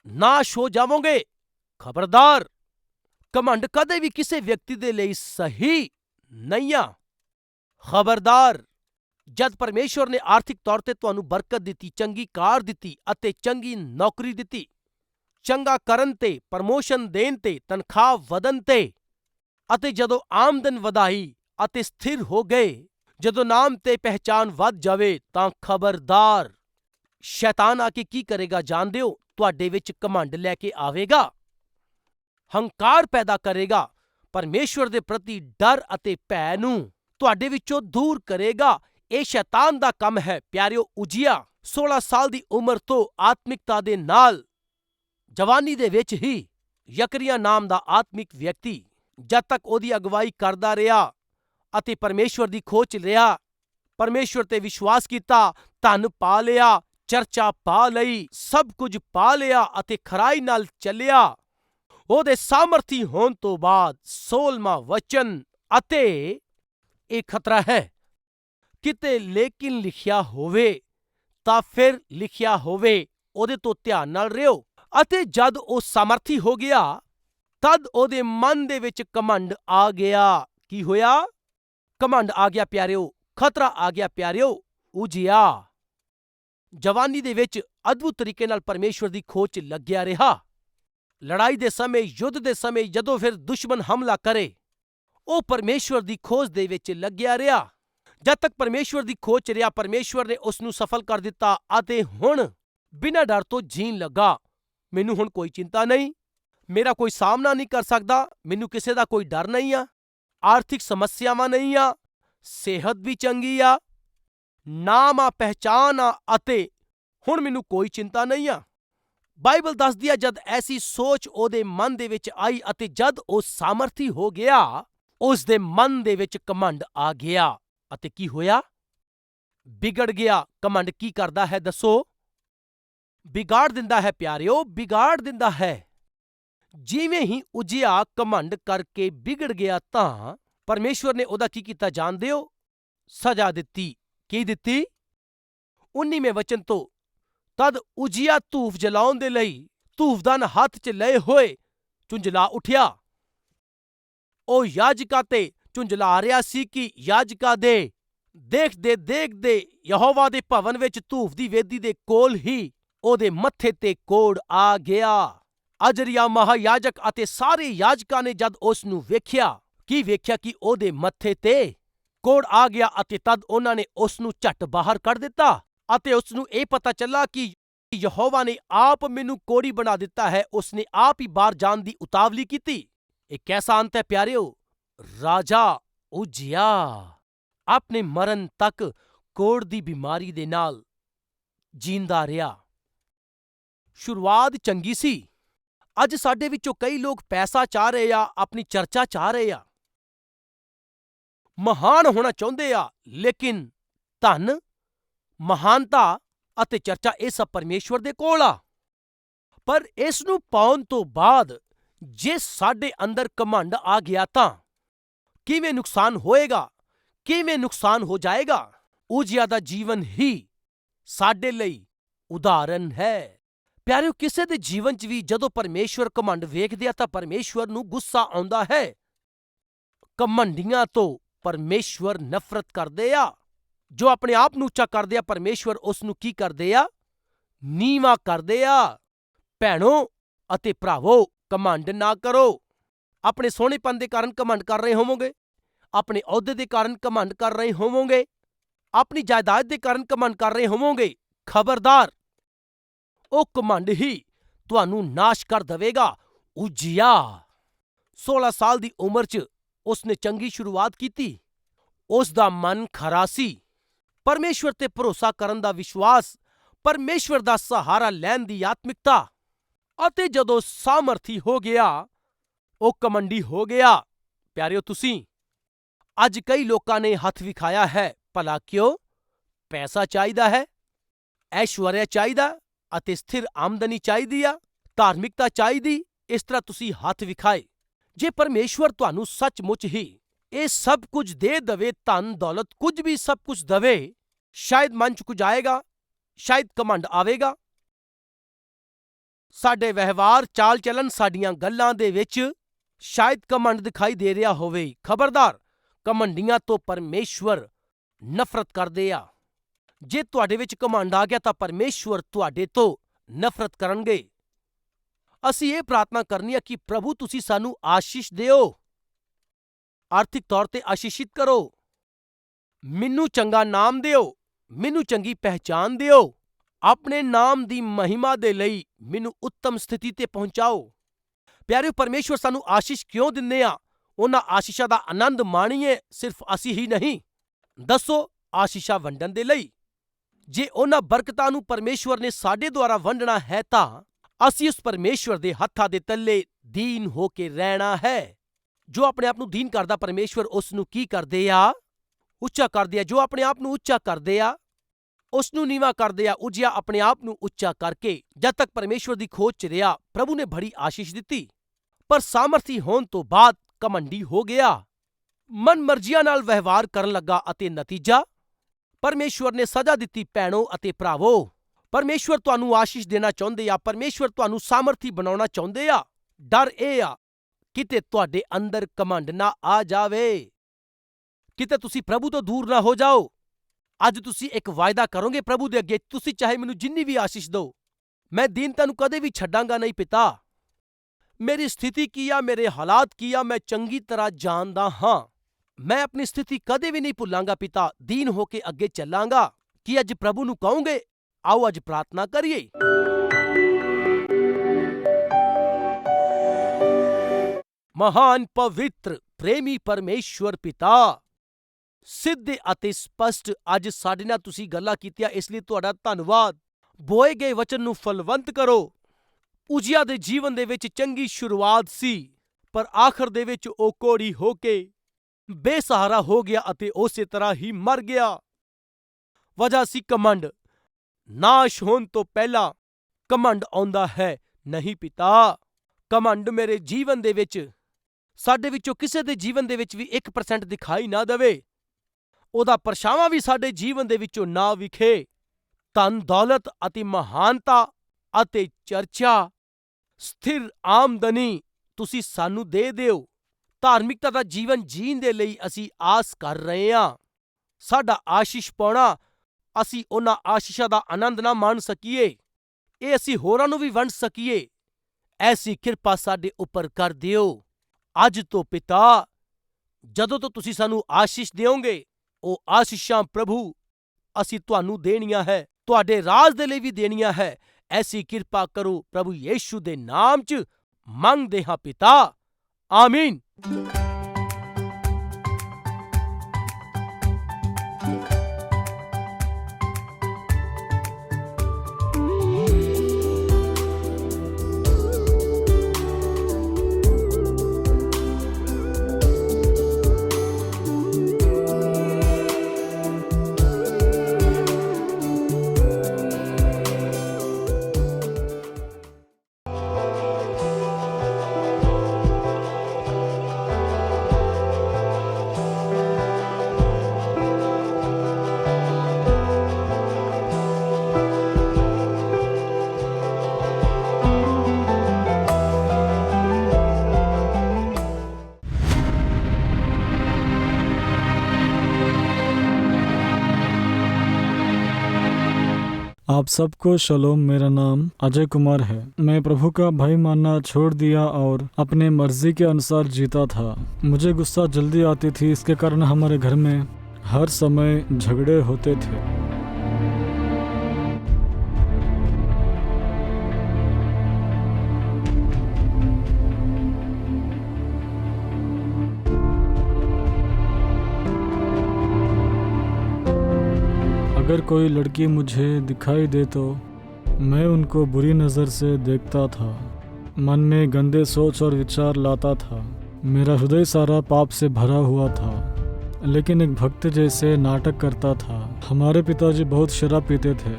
ਨਾਸ਼ ਹੋ ਜਾਵੋਗੇ। ਖਬਰਦਾਰ, ਘਮੰਡ ਕਦੇ ਵੀ ਕਿਸੇ ਵਿਅਕਤੀ ਦੇ ਲਈ ਸਹੀ ਨਹੀਂ ਆ। ਖਬਰਦਾਰ, ਜਦ ਪਰਮੇਸ਼ਵਰ ਨੇ ਆਰਥਿਕ ਤੌਰ ਤੇ ਤੁਹਾਨੂੰ ਬਰਕਤ ਦਿੱਤੀ, ਚੰਗੀ ਕਾਰ ਦਿੱਤੀ ਅਤੇ ਚੰਗੀ ਨੌਕਰੀ ਦਿੱਤੀ, ਚੰਗਾ ਕਰਨ ਤੇ, ਪ੍ਰਮੋਸ਼ਨ ਦੇਣ ਤੇ, ਤਨਖਾਹ ਵਧਨ ਤੇ ਅਤੇ ਜਦੋਂ ਆਮਦਨ ਵਧਾਈ ਅਤੇ ਸਥਿਰ ਹੋ ਗਏ। ਜਦੋਂ ਨਾਮ ਤੇ ਪਹਿਚਾਨ ਵੱਧ ਜਾਵੇ ਤਾਂ ਖਬਰਦਾਰ ਸ਼ੈਤਾਨ ਆ ਕੇ ਕੀ ਕਰੇਗਾ ਜਾਣਦੇ ਹੋ? ਤੁਹਾਡੇ ਵਿੱਚ ਕਮੰਡ ਲੈ ਕੇ ਆਵੇਗਾ। ਹੰਕਾਰ ਪੈਦਾ ਕਰੇਗਾ। ਪਰਮੇਸ਼ਵਰ ਦੇ ਪ੍ਰਤੀ ਡਰ ਅਤੇ ਭੈ ਨੂੰ ਤੁਹਾਡੇ ਵਿੱਚੋਂ ਦੂਰ ਕਰੇਗਾ। ਇਹ ਸ਼ੈਤਾਨ ਦਾ ਕੰਮ ਹੈ। ਪਿਆਰਿਓ ਉਜੀਆ 16 ਸਾਲ ਦੀ ਉਮਰ ਤੋਂ ਆਤਮਿਕਤਾ ਦੇ ਨਾਲ ਜਵਾਨੀ ਦੇ ਵਿੱਚ ਹੀ ਯਕਰੀਆ ਨਾਮ ਦਾ ਆਤਮਿਕ ਵਿਅਕਤੀ ਜਦ ਤੱਕ ਉਹਦੀ ਅਗਵਾਈ ਕਰਦਾ ਰਿਹਾ ਅਤੇ ਪਰਮੇਸ਼ਵਰ ਦੀ ਖੋਜ ਰਿਹਾ ਪਰਮੇਸ਼ਵਰ ਤੇ ਵਿਸ਼ਵਾਸ ਕੀਤਾ, ਧਨ ਪਾ ਲਿਆ, ਚਰਚਾ ਪਾ ਲਈ, ਸਭ ਕੁਝ ਪਾ ਲਿਆ ਅਤੇ ਖਰਾਈ ਨਾਲ ਚੱਲਿਆ। ਉਹਦੇ ਸਾਮਰਥੀ ਹੋਣ ਤੋਂ ਬਾਅਦ 16ਵਾਂ ਵਚਨ ਅਤੇ ਇਹ ਖਤਰਾ ਹੈ, ਕਿਤੇ ਲੇਕਿਨ ਲਿਖਿਆ ਹੋਵੇ ਤਾਂ ਫਿਰ ਲਿਖਿਆ ਹੋਵੇ, ਉਹਦੇ ਤੋਂ ਧਿਆਨ ਨਾਲ ਰਿਓ। ਅਤੇ ਜਦ ਉਹ ਸਮਰਥੀ ਹੋ ਗਿਆ, ਤਦ ਉਹਦੇ ਮਨ ਦੇ ਵਿੱਚ ਕਮੰਡ ਆ ਗਿਆ। ਕੀ ਹੋਇਆ? ਘਮੰਡ ਆ ਗਿਆ ਪਿਆਰਿਓ, ਖਤਰਾ ਆ ਗਿਆ ਪਿਆਰਿਓ ਉਜਿਆ ਜਵਾਨੀ ਦੇ ਵਿੱਚ ਅਦਭੁਤ ਤਰੀਕੇ ਨਾਲ ਪਰਮੇਸ਼ਵਰ ਦੀ ਖੋਜ ਲੱਗਿਆ ਰਿਹਾ। ਲੜਾਈ ਦੇ ਸਮੇਂ, ਯੁੱਧ ਦੇ ਸਮੇਂ ਜਦੋਂ ਫਿਰ ਦੁਸ਼ਮਣ ਹਮਲਾ ਕਰੇ, ਉਹ ਪਰਮੇਸ਼ਵਰ ਦੀ ਖੋਜ ਦੇ ਵਿੱਚ ਲੱਗਿਆ ਰਿਹਾ। ਜਦ ਤੱਕ ਪਰਮੇਸ਼ਵਰ ਦੀ ਖੋਜ 'ਚ ਰਿਹਾ, ਪਰਮੇਸ਼ਵਰ ਨੇ ਉਸ ਨੂੰ ਸਫਲ ਕਰ ਦਿੱਤਾ ਅਤੇ ਹੁਣ ਬਿਨਾਂ ਡਰ ਤੋਂ ਜੀਣ ਲੱਗਾ। ਮੈਨੂੰ ਹੁਣ ਕੋਈ ਚਿੰਤਾ ਨਹੀਂ, ਮੇਰਾ ਕੋਈ ਸਾਹਮਣਾ ਨਹੀਂ ਕਰ ਸਕਦਾ, ਮੈਨੂੰ ਕਿਸੇ ਦਾ ਕੋਈ ਡਰ ਨਹੀਂ ਆ। ਆਰਥਿਕ ਸਮੱਸਿਆਵਾਂ ਨਹੀਂ ਆ ਸਿਹਤ ਵੀ ਚੰਗੀ ਆ ਨਾਮ ਆ ਪਹਿਚਾਨ ਆ ਅਤੇ ਹੁਣ ਮੈਨੂੰ ਕੋਈ ਚਿੰਤਾ ਨਹੀਂ ਆ ਬਾਈਬਲ ਦੱਸਦੀ ਆ ਜਦ ਐਸੀ ਸੋਚ ਉਹਦੇ ਮਨ ਦੇ ਵਿੱਚ ਆਈ ਅਤੇ ਜਦ ਉਹ ਸਾਮਰਥੀ ਹੋ ਗਿਆ ਉਸ ਦੇ ਮਨ ਦੇ ਵਿੱਚ ਕਮੰਡ ਆ ਗਿਆ ਅਤੇ ਕੀ ਹੋਇਆ ਵਿਗੜ ਗਿਆ ਕਮੰਡ ਕੀ ਕਰਦਾ ਹੈ ਦੱਸੋ ਵਿਗਾੜ ਦਿੰਦਾ ਹੈ ਪਿਆਰਿਓ ਵਿਗਾੜ ਦਿੰਦਾ ਹੈ ਜਿਵੇਂ ਹੀ ਉਜਿਆ ਘਮੰਡ ਕਰਕੇ ਵਿਗੜ ਗਿਆ ਤਾਂ ਪਰਮੇਸ਼ਵਰ ਨੇ ਉਹਦਾ ਕੀ ਕੀਤਾ ਜਾਣਦੇ ਹੋ ਸਜ਼ਾ ਦਿੱਤੀ। ਕੀ ਦਿੱਤੀ? 19ਵੇਂ ਵਚਨ ਤੋਂ, ਤਦ ਉਜਿਆ ਧੂਫ ਜਲਾਉਣ ਦੇ ਲਈ ਧੂਫਦਾਨ ਹੱਥ 'ਚ ਲਏ ਹੋਏ ਚੁੰਝਲਾ ਉਠਿਆ। ਉਹ ਯਾਜਕਾ ਤੇ ਝੁੰਝਲਾ ਰਿਹਾ ਸੀ ਕਿ ਯਾਜਕਾਂ ਦੇ ਦੇਖਦੇ ਦੇਖਦੇ ਯਹੋਵਾ ਦੇ ਭਵਨ ਵਿੱਚ ਧੂਫ ਦੀ ਵੇਦੀ ਦੇ ਕੋਲ ਹੀ ਉਹਦੇ ਮੱਥੇ ਤੇ ਕੋੜ ਆ ਗਿਆ। ਅਜਰਿਆ ਮਹਾਯਾਜਕ ਅਤੇ ਸਾਰੇ ਯਾਜਕਾਂ ਨੇ ਜਦ ਉਸ ਨੂੰ ਵੇਖਿਆ, ਕੀ ਵੇਖਿਆ ਕਿ ਉਹਦੇ ਮੱਥੇ ਤੇ ਕੋੜ ਆ ਗਿਆ ਅਤੇ ਤਦ ਉਹਨਾਂ ਨੇ ਉਸ ਨੂੰ ਝੱਟ ਬਾਹਰ ਕੱਢ ਦਿੱਤਾ ਅਤੇ ਉਸ ਨੂੰ ਇਹ ਪਤਾ ਚੱਲਾ ਕਿ ਯਹੋਵਾ ਨੇ ਆਪ ਮੈਨੂੰ ਕੋੜੀ ਬਣਾ ਦਿੱਤਾ ਹੈ, ਉਸਨੇ ਆਪ ਹੀ ਬਾਹਰ ਜਾਣ ਦੀ ਉਤਾਵਲੀ ਕੀਤੀ। ਇਹ ਕੈਸਾ ਅੰਤ ਹੈ ਪਿਆਰਿਓ? ਰਾਜਾ ਉਜਿਆ। ਆਪਣੇ ਮਰਨ ਤੱਕ ਕੋੜ ਦੀ ਬਿਮਾਰੀ ਦੇ ਨਾਲ ਜੀਂਦਾ ਰਿਹਾ। ਸ਼ੁਰੂਆਤ ਚੰਗੀ ਸੀ। ਅੱਜ ਸਾਡੇ ਵਿੱਚੋਂ ਕਈ ਲੋਕ ਪੈਸਾ ਚਾਹ ਰਹੇ ਆ, ਆਪਣੀ ਚਰਚਾ ਚਾਹ ਰਹੇ ਆ। ਮਹਾਨ ਹੋਣਾ ਚਾਹੁੰਦੇ ਆ, ਲੇਕਿਨ ਧਨ, ਮਹਾਨਤਾ ਅਤੇ ਚਰਚਾ ਇਹ ਸਭ ਪਰਮੇਸ਼ਵਰ ਦੇ ਕੋਲ ਆ। ਪਰ ਇਸ ਨੂੰ ਪਾਉਣ ਤੋਂ ਬਾਅਦ ਜੇ ਸਾਡੇ ਅੰਦਰ ਘਮੰਡ ਆ ਗਿਆ ਤਾਂ ਕਿਵੇਂ ਨੁਕਸਾਨ ਹੋਏਗਾ, ਕਿਵੇਂ ਨੁਕਸਾਨ ਹੋ ਜਾਏਗਾ, ਉਜਿਆ ਦਾ ਜੀਵਨ ਹੀ ਸਾਡੇ ਲਈ ਉਦਾਹਰਨ ਹੈ। ਪਿਆਰਿਓ, ਕਿਸੇ ਦੇ ਜੀਵਨ 'ਚ ਵੀ ਜਦੋਂ ਪਰਮੇਸ਼ਵਰ ਕਮੰਡ ਵੇਖਦੇ ਆ ਤਾਂ ਪਰਮੇਸ਼ਵਰ ਨੂੰ ਗੁੱਸਾ ਆਉਂਦਾ ਹੈ। ਕਮੰਡੀਆਂ ਤੋਂ ਪਰਮੇਸ਼ਵਰ ਨਫ਼ਰਤ ਕਰਦੇ ਆ। ਜੋ ਆਪਣੇ ਆਪ ਨੂੰ ਉੱਚਾ ਕਰਦੇ ਆ, ਪਰਮੇਸ਼ਵਰ ਉਸ ਨੂੰ ਕੀ ਕਰਦੇ ਆ? ਨੀਵਾ ਕਰਦੇ ਆ। ਭੈਣੋ ਅਤੇ ਭਰਾਵੋ ਕਮੰਡ ਨਾ ਕਰੋ। ਆਪਣੇ ਸੋਹਣੇਪਨ ਦੇ ਕਾਰਨ ਕਮੰਡ ਕਰ ਰਹੇ ਹੋਵੋਗੇ। ਆਪਣੇ ਅਹੁਦੇ ਦੇ ਕਾਰਨ ਕਮੰਡ ਕਰ ਰਹੇ ਹੋਵੋਗੇ। ਆਪਣੀ ਜਾਇਦਾਦ ਦੇ ਕਾਰਨ ਕਮੰਡ ਕਰ ਰਹੇ ਹੋਵੋਗੇ। ਖਬਰਦਾਰ ਉਹ ਘਮੰਡ ਹੀ ਤੁਹਾਨੂੰ ਨਾਸ਼ ਕਰ ਦੇਵੇਗਾ, ਉਜਿਆ। 16 ਸਾਲ ਦੀ ਉਮਰ 'ਚ ਉਸਨੇ ਚੰਗੀ ਸ਼ੁਰੂਆਤ ਕੀਤੀ। ਉਸ ਦਾ ਮਨ ਖਰਾ ਸੀ। ਪਰਮੇਸ਼ਵਰ ਤੇ ਭਰੋਸਾ ਕਰਨ ਦਾ ਵਿਸ਼ਵਾਸ, ਪਰਮੇਸ਼ਵਰ ਦਾ ਸਹਾਰਾ ਲੈਣ ਦੀ ਆਤਮਿਕਤਾ। ਅਤੇ ਜਦੋਂ ਸਾਮਰਥੀ ਹੋ ਗਿਆ, ਉਹ ਘਮੰਡੀ ਹੋ ਗਿਆ। ਪਿਆਰਿਓ ਤੁਸੀਂ, ਅੱਜ ਕਈ ਲੋਕਾਂ ਨੇ ਹੱਥ ਵਿਖਾਇਆ ਹੈ, ਭਲਾ ਕਿਉਂ? ਪੈਸਾ ਚਾਹੀਦਾ ਹੈ? ਐਸ਼ਵਰਿਆ ਚਾਹੀਦਾ? ਅਤੇ ਸਥਿਰ ਆਮਦਨੀ ਚਾਹੀਦੀ ਆ, ਧਾਰਮਿਕਤਾ ਚਾਹੀਦੀ, ਇਸ ਤਰ੍ਹਾਂ ਤੁਸੀਂ ਹੱਥ ਵਿਖਾਏ। ਜੇ ਪਰਮੇਸ਼ਵਰ ਤੁਹਾਨੂੰ ਸੱਚਮੁੱਚ ਹੀ ਇਹ ਸਭ ਕੁਝ ਦੇ ਦਵੇ, ਧਨ, ਦੌਲਤ, ਕੁਝ ਵੀ ਸਭ ਕੁਝ ਦਵੇ, ਸ਼ਾਇਦ ਮਨ ਚ ਕੁਝ ਆਏਗਾ, ਸ਼ਾਇਦ ਘਮੰਡ ਆਵੇਗਾ। ਸਾਡੇ ਵਿਵਹਾਰ ਚਾਲ ਚੱਲਨ ਸਾਡੀਆਂ ਗੱਲਾਂ ਦੇ ਵਿੱਚ ਸ਼ਾਇਦ ਘਮੰਡ ਦਿਖਾਈ ਦੇ ਰਿਹਾ ਹੋਵੇ। ਖਬਰਦਾਰ, ਘਮੰਡੀਆਂ ਤੋਂ ਪਰਮੇਸ਼ਵਰ ਨਫ਼ਰਤ ਕਰਦੇ ਆ। ਜੇ ਤੁਹਾਡੇ ਵਿੱਚ ਕਮੰਡ ਆ ਗਿਆ ਤਾਂ ਪਰਮੇਸ਼ਵਰ ਤੁਹਾਡੇ ਤੋਂ ਨਫ਼ਰਤ ਕਰਨਗੇ। ਅਸੀਂ ਇਹ ਪ੍ਰਾਰਥਨਾ ਕਰਨੀ ਹੈ ਕਿ ਪ੍ਰਭੂ ਤੁਸੀਂ ਸਾਨੂੰ ਆਸ਼ੀਸ਼ ਦਿਓ। ਆਰਥਿਕ ਤੌਰ ਤੇ ਆਸ਼ੀਸ਼ਿਤ ਕਰੋ। ਮੈਨੂੰ ਚੰਗਾ ਨਾਮ ਦਿਓ, ਮੈਨੂੰ ਚੰਗੀ ਪਹਿਚਾਣ ਦਿਓ। ਆਪਣੇ ਨਾਮ ਦੀ ਮਹਿਮਾ ਦੇ ਲਈ ਮੈਨੂੰ ਉੱਤਮ ਸਥਿਤੀ ਤੇ ਪਹੁੰਚਾਓ। ਪਿਆਰਿਓ ਪਰਮੇਸ਼ਵਰ, ਸਾਨੂੰ ਆਸ਼ੀਸ਼ ਕਿਉਂ ਦਿੰਦੇ ਆ? ਉਹਨਾਂ ਆਸ਼ੀਸ਼ਾਂ ਦਾ ਆਨੰਦ ਮਾਣੀਏ, ਸਿਰਫ ਅਸੀਂ ਹੀ ਨਹੀਂ। ਦੱਸੋ ਆਸ਼ੀਸ਼ਾਂ ਵੰਡਣ ਦੇ ਲਈ। ਜੇ ਉਹਨਾਂ ਬਰਕਤਾਂ ਨੂੰ ਪਰਮੇਸ਼ਵਰ ਨੇ ਸਾਡੇ ਦੁਆਰਾ ਵੰਡਣਾ ਹੈ ਤਾਂ ਅਸੀਂ ਉਸ ਪਰਮੇਸ਼ਵਰ ਦੇ ਹੱਥਾਂ ਦੇ ਤੱਲੇ ਦੀਨ ਹੋ ਕੇ ਰਹਿਣਾ ਹੈ। ਜੋ ਆਪਣੇ ਆਪ ਨੂੰ ਦੀਨ ਕਰਦਾ, ਪਰਮੇਸ਼ਵਰ ਉਸ ਨੂੰ ਕੀ ਕਰਦੇ ਆ? ਉੱਚਾ ਕਰਦੇ ਆ। ਜੋ ਆਪਣੇ ਆਪ ਨੂੰ ਉੱਚਾ ਕਰਦੇ ਆ, ਉਸ ਨੂੰ ਨੀਵਾ ਕਰਦੇ ਆ, ਉਜਿਆ ਆਪਣੇ ਆਪ ਨੂੰ ਉੱਚਾ ਕਰਕੇ ਜਦ ਤੱਕ ਪਰਮੇਸ਼ਵਰ ਦੀ ਖੋਜ ਚ ਰਿਹਾ, ਪ੍ਰਭੂ ਨੇ ਬੜੀ ਆਸ਼ੀਸ਼ ਦਿੱਤੀ। ਪਰ ਸਾਮਰਥੀ ਹੋਣ ਤੋਂ ਬਾਅਦ ਕਮੰਡੀ ਹੋ ਗਿਆ। ਮਨਮਰਜ਼ੀਆਂ ਨਾਲ ਵਿਵਹਾਰ ਕਰਨ ਲੱਗਾ ਅਤੇ ਨਤੀਜਾ ਪਰਮੇਸ਼ਵਰ ਨੇ ਸਜ਼ਾ ਦਿੱਤੀ, ਭੈਣੋ ਅਤੇ ਭਰਾਵੋ। ਪਰਮੇਸ਼ਵਰ ਤੁਹਾਨੂੰ ਆਸ਼ੀਸ਼ ਦੇਣਾ ਚਾਹੁੰਦੇ ਆ ਪਰਮੇਸ਼ਵਰ ਤੁਹਾਨੂੰ ਸਾਮਰਥੀ ਬਣਾਉਣਾ ਚਾਹੁੰਦੇ ਆ। ਡਰ ਇਹ ਆ, ਕਿਤੇ ਤੁਹਾਡੇ ਅੰਦਰ ਘਮੰਡ ਨਾ ਆ ਜਾਵੇ। ਕਿਤੇ ਤੁਸੀਂ ਪ੍ਰਭੂ ਤੋਂ ਦੂਰ ਨਾ ਹੋ ਜਾਓ। ਅੱਜ ਤੁਸੀਂ ਇੱਕ ਵਾਅਦਾ ਕਰੋਗੇ ਪ੍ਰਭੂ ਦੇ ਅੱਗੇ, ਤੁਸੀਂ ਚਾਹੇ ਮੈਨੂੰ ਜਿੰਨੀ ਵੀ ਆਸ਼ੀਸ਼ ਦਿਓ, ਮੈਂ ਦੀਨਤਾ ਨੂੰ ਕਦੇ ਵੀ ਛੱਡਾਂਗਾ ਨਹੀਂ ਪਿਤਾ। ਮੇਰੀ ਸਥਿਤੀ ਕੀ ਆ, ਮੇਰੇ ਹਾਲਾਤ ਕੀ ਆ, ਮੈਂ ਚੰਗੀ ਤਰ੍ਹਾਂ ਜਾਣਦਾ ਹਾਂ। ਮੈਂ ਆਪਣੀ ਸਥਿਤੀ ਕਦੇ ਵੀ ਨਹੀਂ ਭੁੱਲਾਂਗਾ, ਪਿਤਾ। ਦੀਨ ਹੋ ਕੇ ਅੱਗੇ ਚੱਲਾਂਗਾ। ਕੀ ਅੱਜ ਪ੍ਰਭੂ ਨੂੰ ਕਹੋਂਗੇ? ਆਓ ਅੱਜ ਪ੍ਰਾਰਥਨਾ ਕਰੀਏ। ਮਹਾਨ ਪਵਿੱਤਰ, ਪ੍ਰੇਮੀ ਪਰਮੇਸ਼ਵਰ ਪਿਤਾ, ਸਿੱਧੇ ਅਤੇ ਸਪਸ਼ਟ ਅੱਜ ਸਾਡੇ ਨਾਲ ਤੁਸੀਂ ਗੱਲਾਂ ਕੀਤੀਆਂ, ਇਸ ਲਈ ਤੁਹਾਡਾ ਧੰਨਵਾਦ। ਬੋਏ ਗਏ ਵਚਨ ਨੂੰ ਫਲਵੰਤ ਕਰੋ। ਉਜਿਆ ਦੇ ਜੀਵਨ ਦੇ ਵਿੱਚ ਚੰਗੀ ਸ਼ੁਰੂਆਤ ਸੀ, ਪਰ ਆਖਰ ਦੇ ਵਿੱਚ ਉਹ ਕੋੜੀ ਹੋ ਕੇ ਬੇਸਹਾਰਾ ਹੋ ਗਿਆ ਅਤੇ ਉਸੇ ਤਰ੍ਹਾਂ ਹੀ ਮਰ ਗਿਆ। ਵਜ੍ਹਾ ਸੀ ਕਮੰਡ ਨਾਸ਼ ਹੋਣ ਤੋਂ ਪਹਿਲਾਂ ਕਮੰਡ ਆਉਂਦਾ ਹੈ, ਨਹੀਂ ਪਿਤਾ ਕਮੰਡ ਮੇਰੇ ਜੀਵਨ ਦੇ ਵਿੱਚ, ਸਾਡੇ ਵਿੱਚੋਂ ਕਿਸੇ ਦੇ ਜੀਵਨ ਦੇ ਵਿੱਚ ਵੀ 1% ਦਿਖਾਈ ਨਾ ਦੇਵੇ। ਉਹਦਾ ਪਰਛਾਵਾਂ ਵੀ ਸਾਡੇ ਜੀਵਨ ਦੇ ਵਿੱਚੋਂ ਨਾ ਵਿਖੇ। ਧਨ, ਦੌਲਤ ਅਤੇ ਮਹਾਨਤਾ ਅਤੇ ਚਰਚਾ, ਸਥਿਰ ਆਮਦਨੀ ਤੁਸੀਂ ਸਾਨੂੰ ਦੇ ਦਿਓ। ਧਾਰਮਿਕਤਾ ਦਾ ਜੀਵਨ ਜੀਣ ਦੇ ਲਈ ਅਸੀਂ ਆਸ ਕਰ ਰਹੇ ਹਾਂ। ਸਾਡਾ ਆਸ਼ੀਸ਼ ਪਾਉਣਾ, ਅਸੀਂ ਉਹਨਾਂ ਆਸ਼ੀਸ਼ਾਂ ਦਾ ਆਨੰਦ ਨਾ ਮਾਣ ਸਕੀਏ। ਇਹ ਅਸੀਂ ਹੋਰਾਂ ਨੂੰ ਵੀ ਵੰਡ ਸਕੀਏ। ਐਸੀ ਕਿਰਪਾ ਸਾਡੇ ਉੱਪਰ ਕਰ ਦਿਓ। ਅੱਜ ਤੋਂ ਪਿਤਾ, ਜਦੋਂ ਤੋਂ ਤੁਸੀਂ ਸਾਨੂੰ ਆਸ਼ੀਸ਼ ਦਿਓਗੇ, ਉਹ ਆਸ਼ੀਸ਼ਾਂ ਪ੍ਰਭੂ, ਅਸੀਂ ਤੁਹਾਨੂੰ ਦੇਣੀਆਂ ਹੈ, ਤੁਹਾਡੇ ਰਾਜ ਦੇ ਲਈ ਵੀ ਦੇਣੀਆਂ ਹੈ। ਐਸੀ ਕਿਰਪਾ ਕਰੋ ਪ੍ਰਭੂ ਯੇਸ਼ੂ ਦੇ ਨਾਮ 'ਚ ਮੰਗਦੇ ਹਾਂ ਪਿਤਾ। ਆਮੀਨ। Thank you. आप सबको शलोम, मेरा नाम अजय कुमार है। मैं प्रभु का भय मानना छोड़ दिया और अपने मर्ज़ी के अनुसार जीता था। मुझे गुस्सा जल्दी आती थी, इसके कारण हमारे घर में हर समय झगड़े होते थे। अगर कोई लड़की मुझे दिखाई दे तो मैं उनको बुरी नज़र से देखता था। मन में गंदे सोच और विचार लाता था। मेरा हृदय सारा पाप से भरा हुआ था। लेकिन एक भक्त जैसे नाटक करता था। हमारे पिताजी बहुत शराब पीते थे।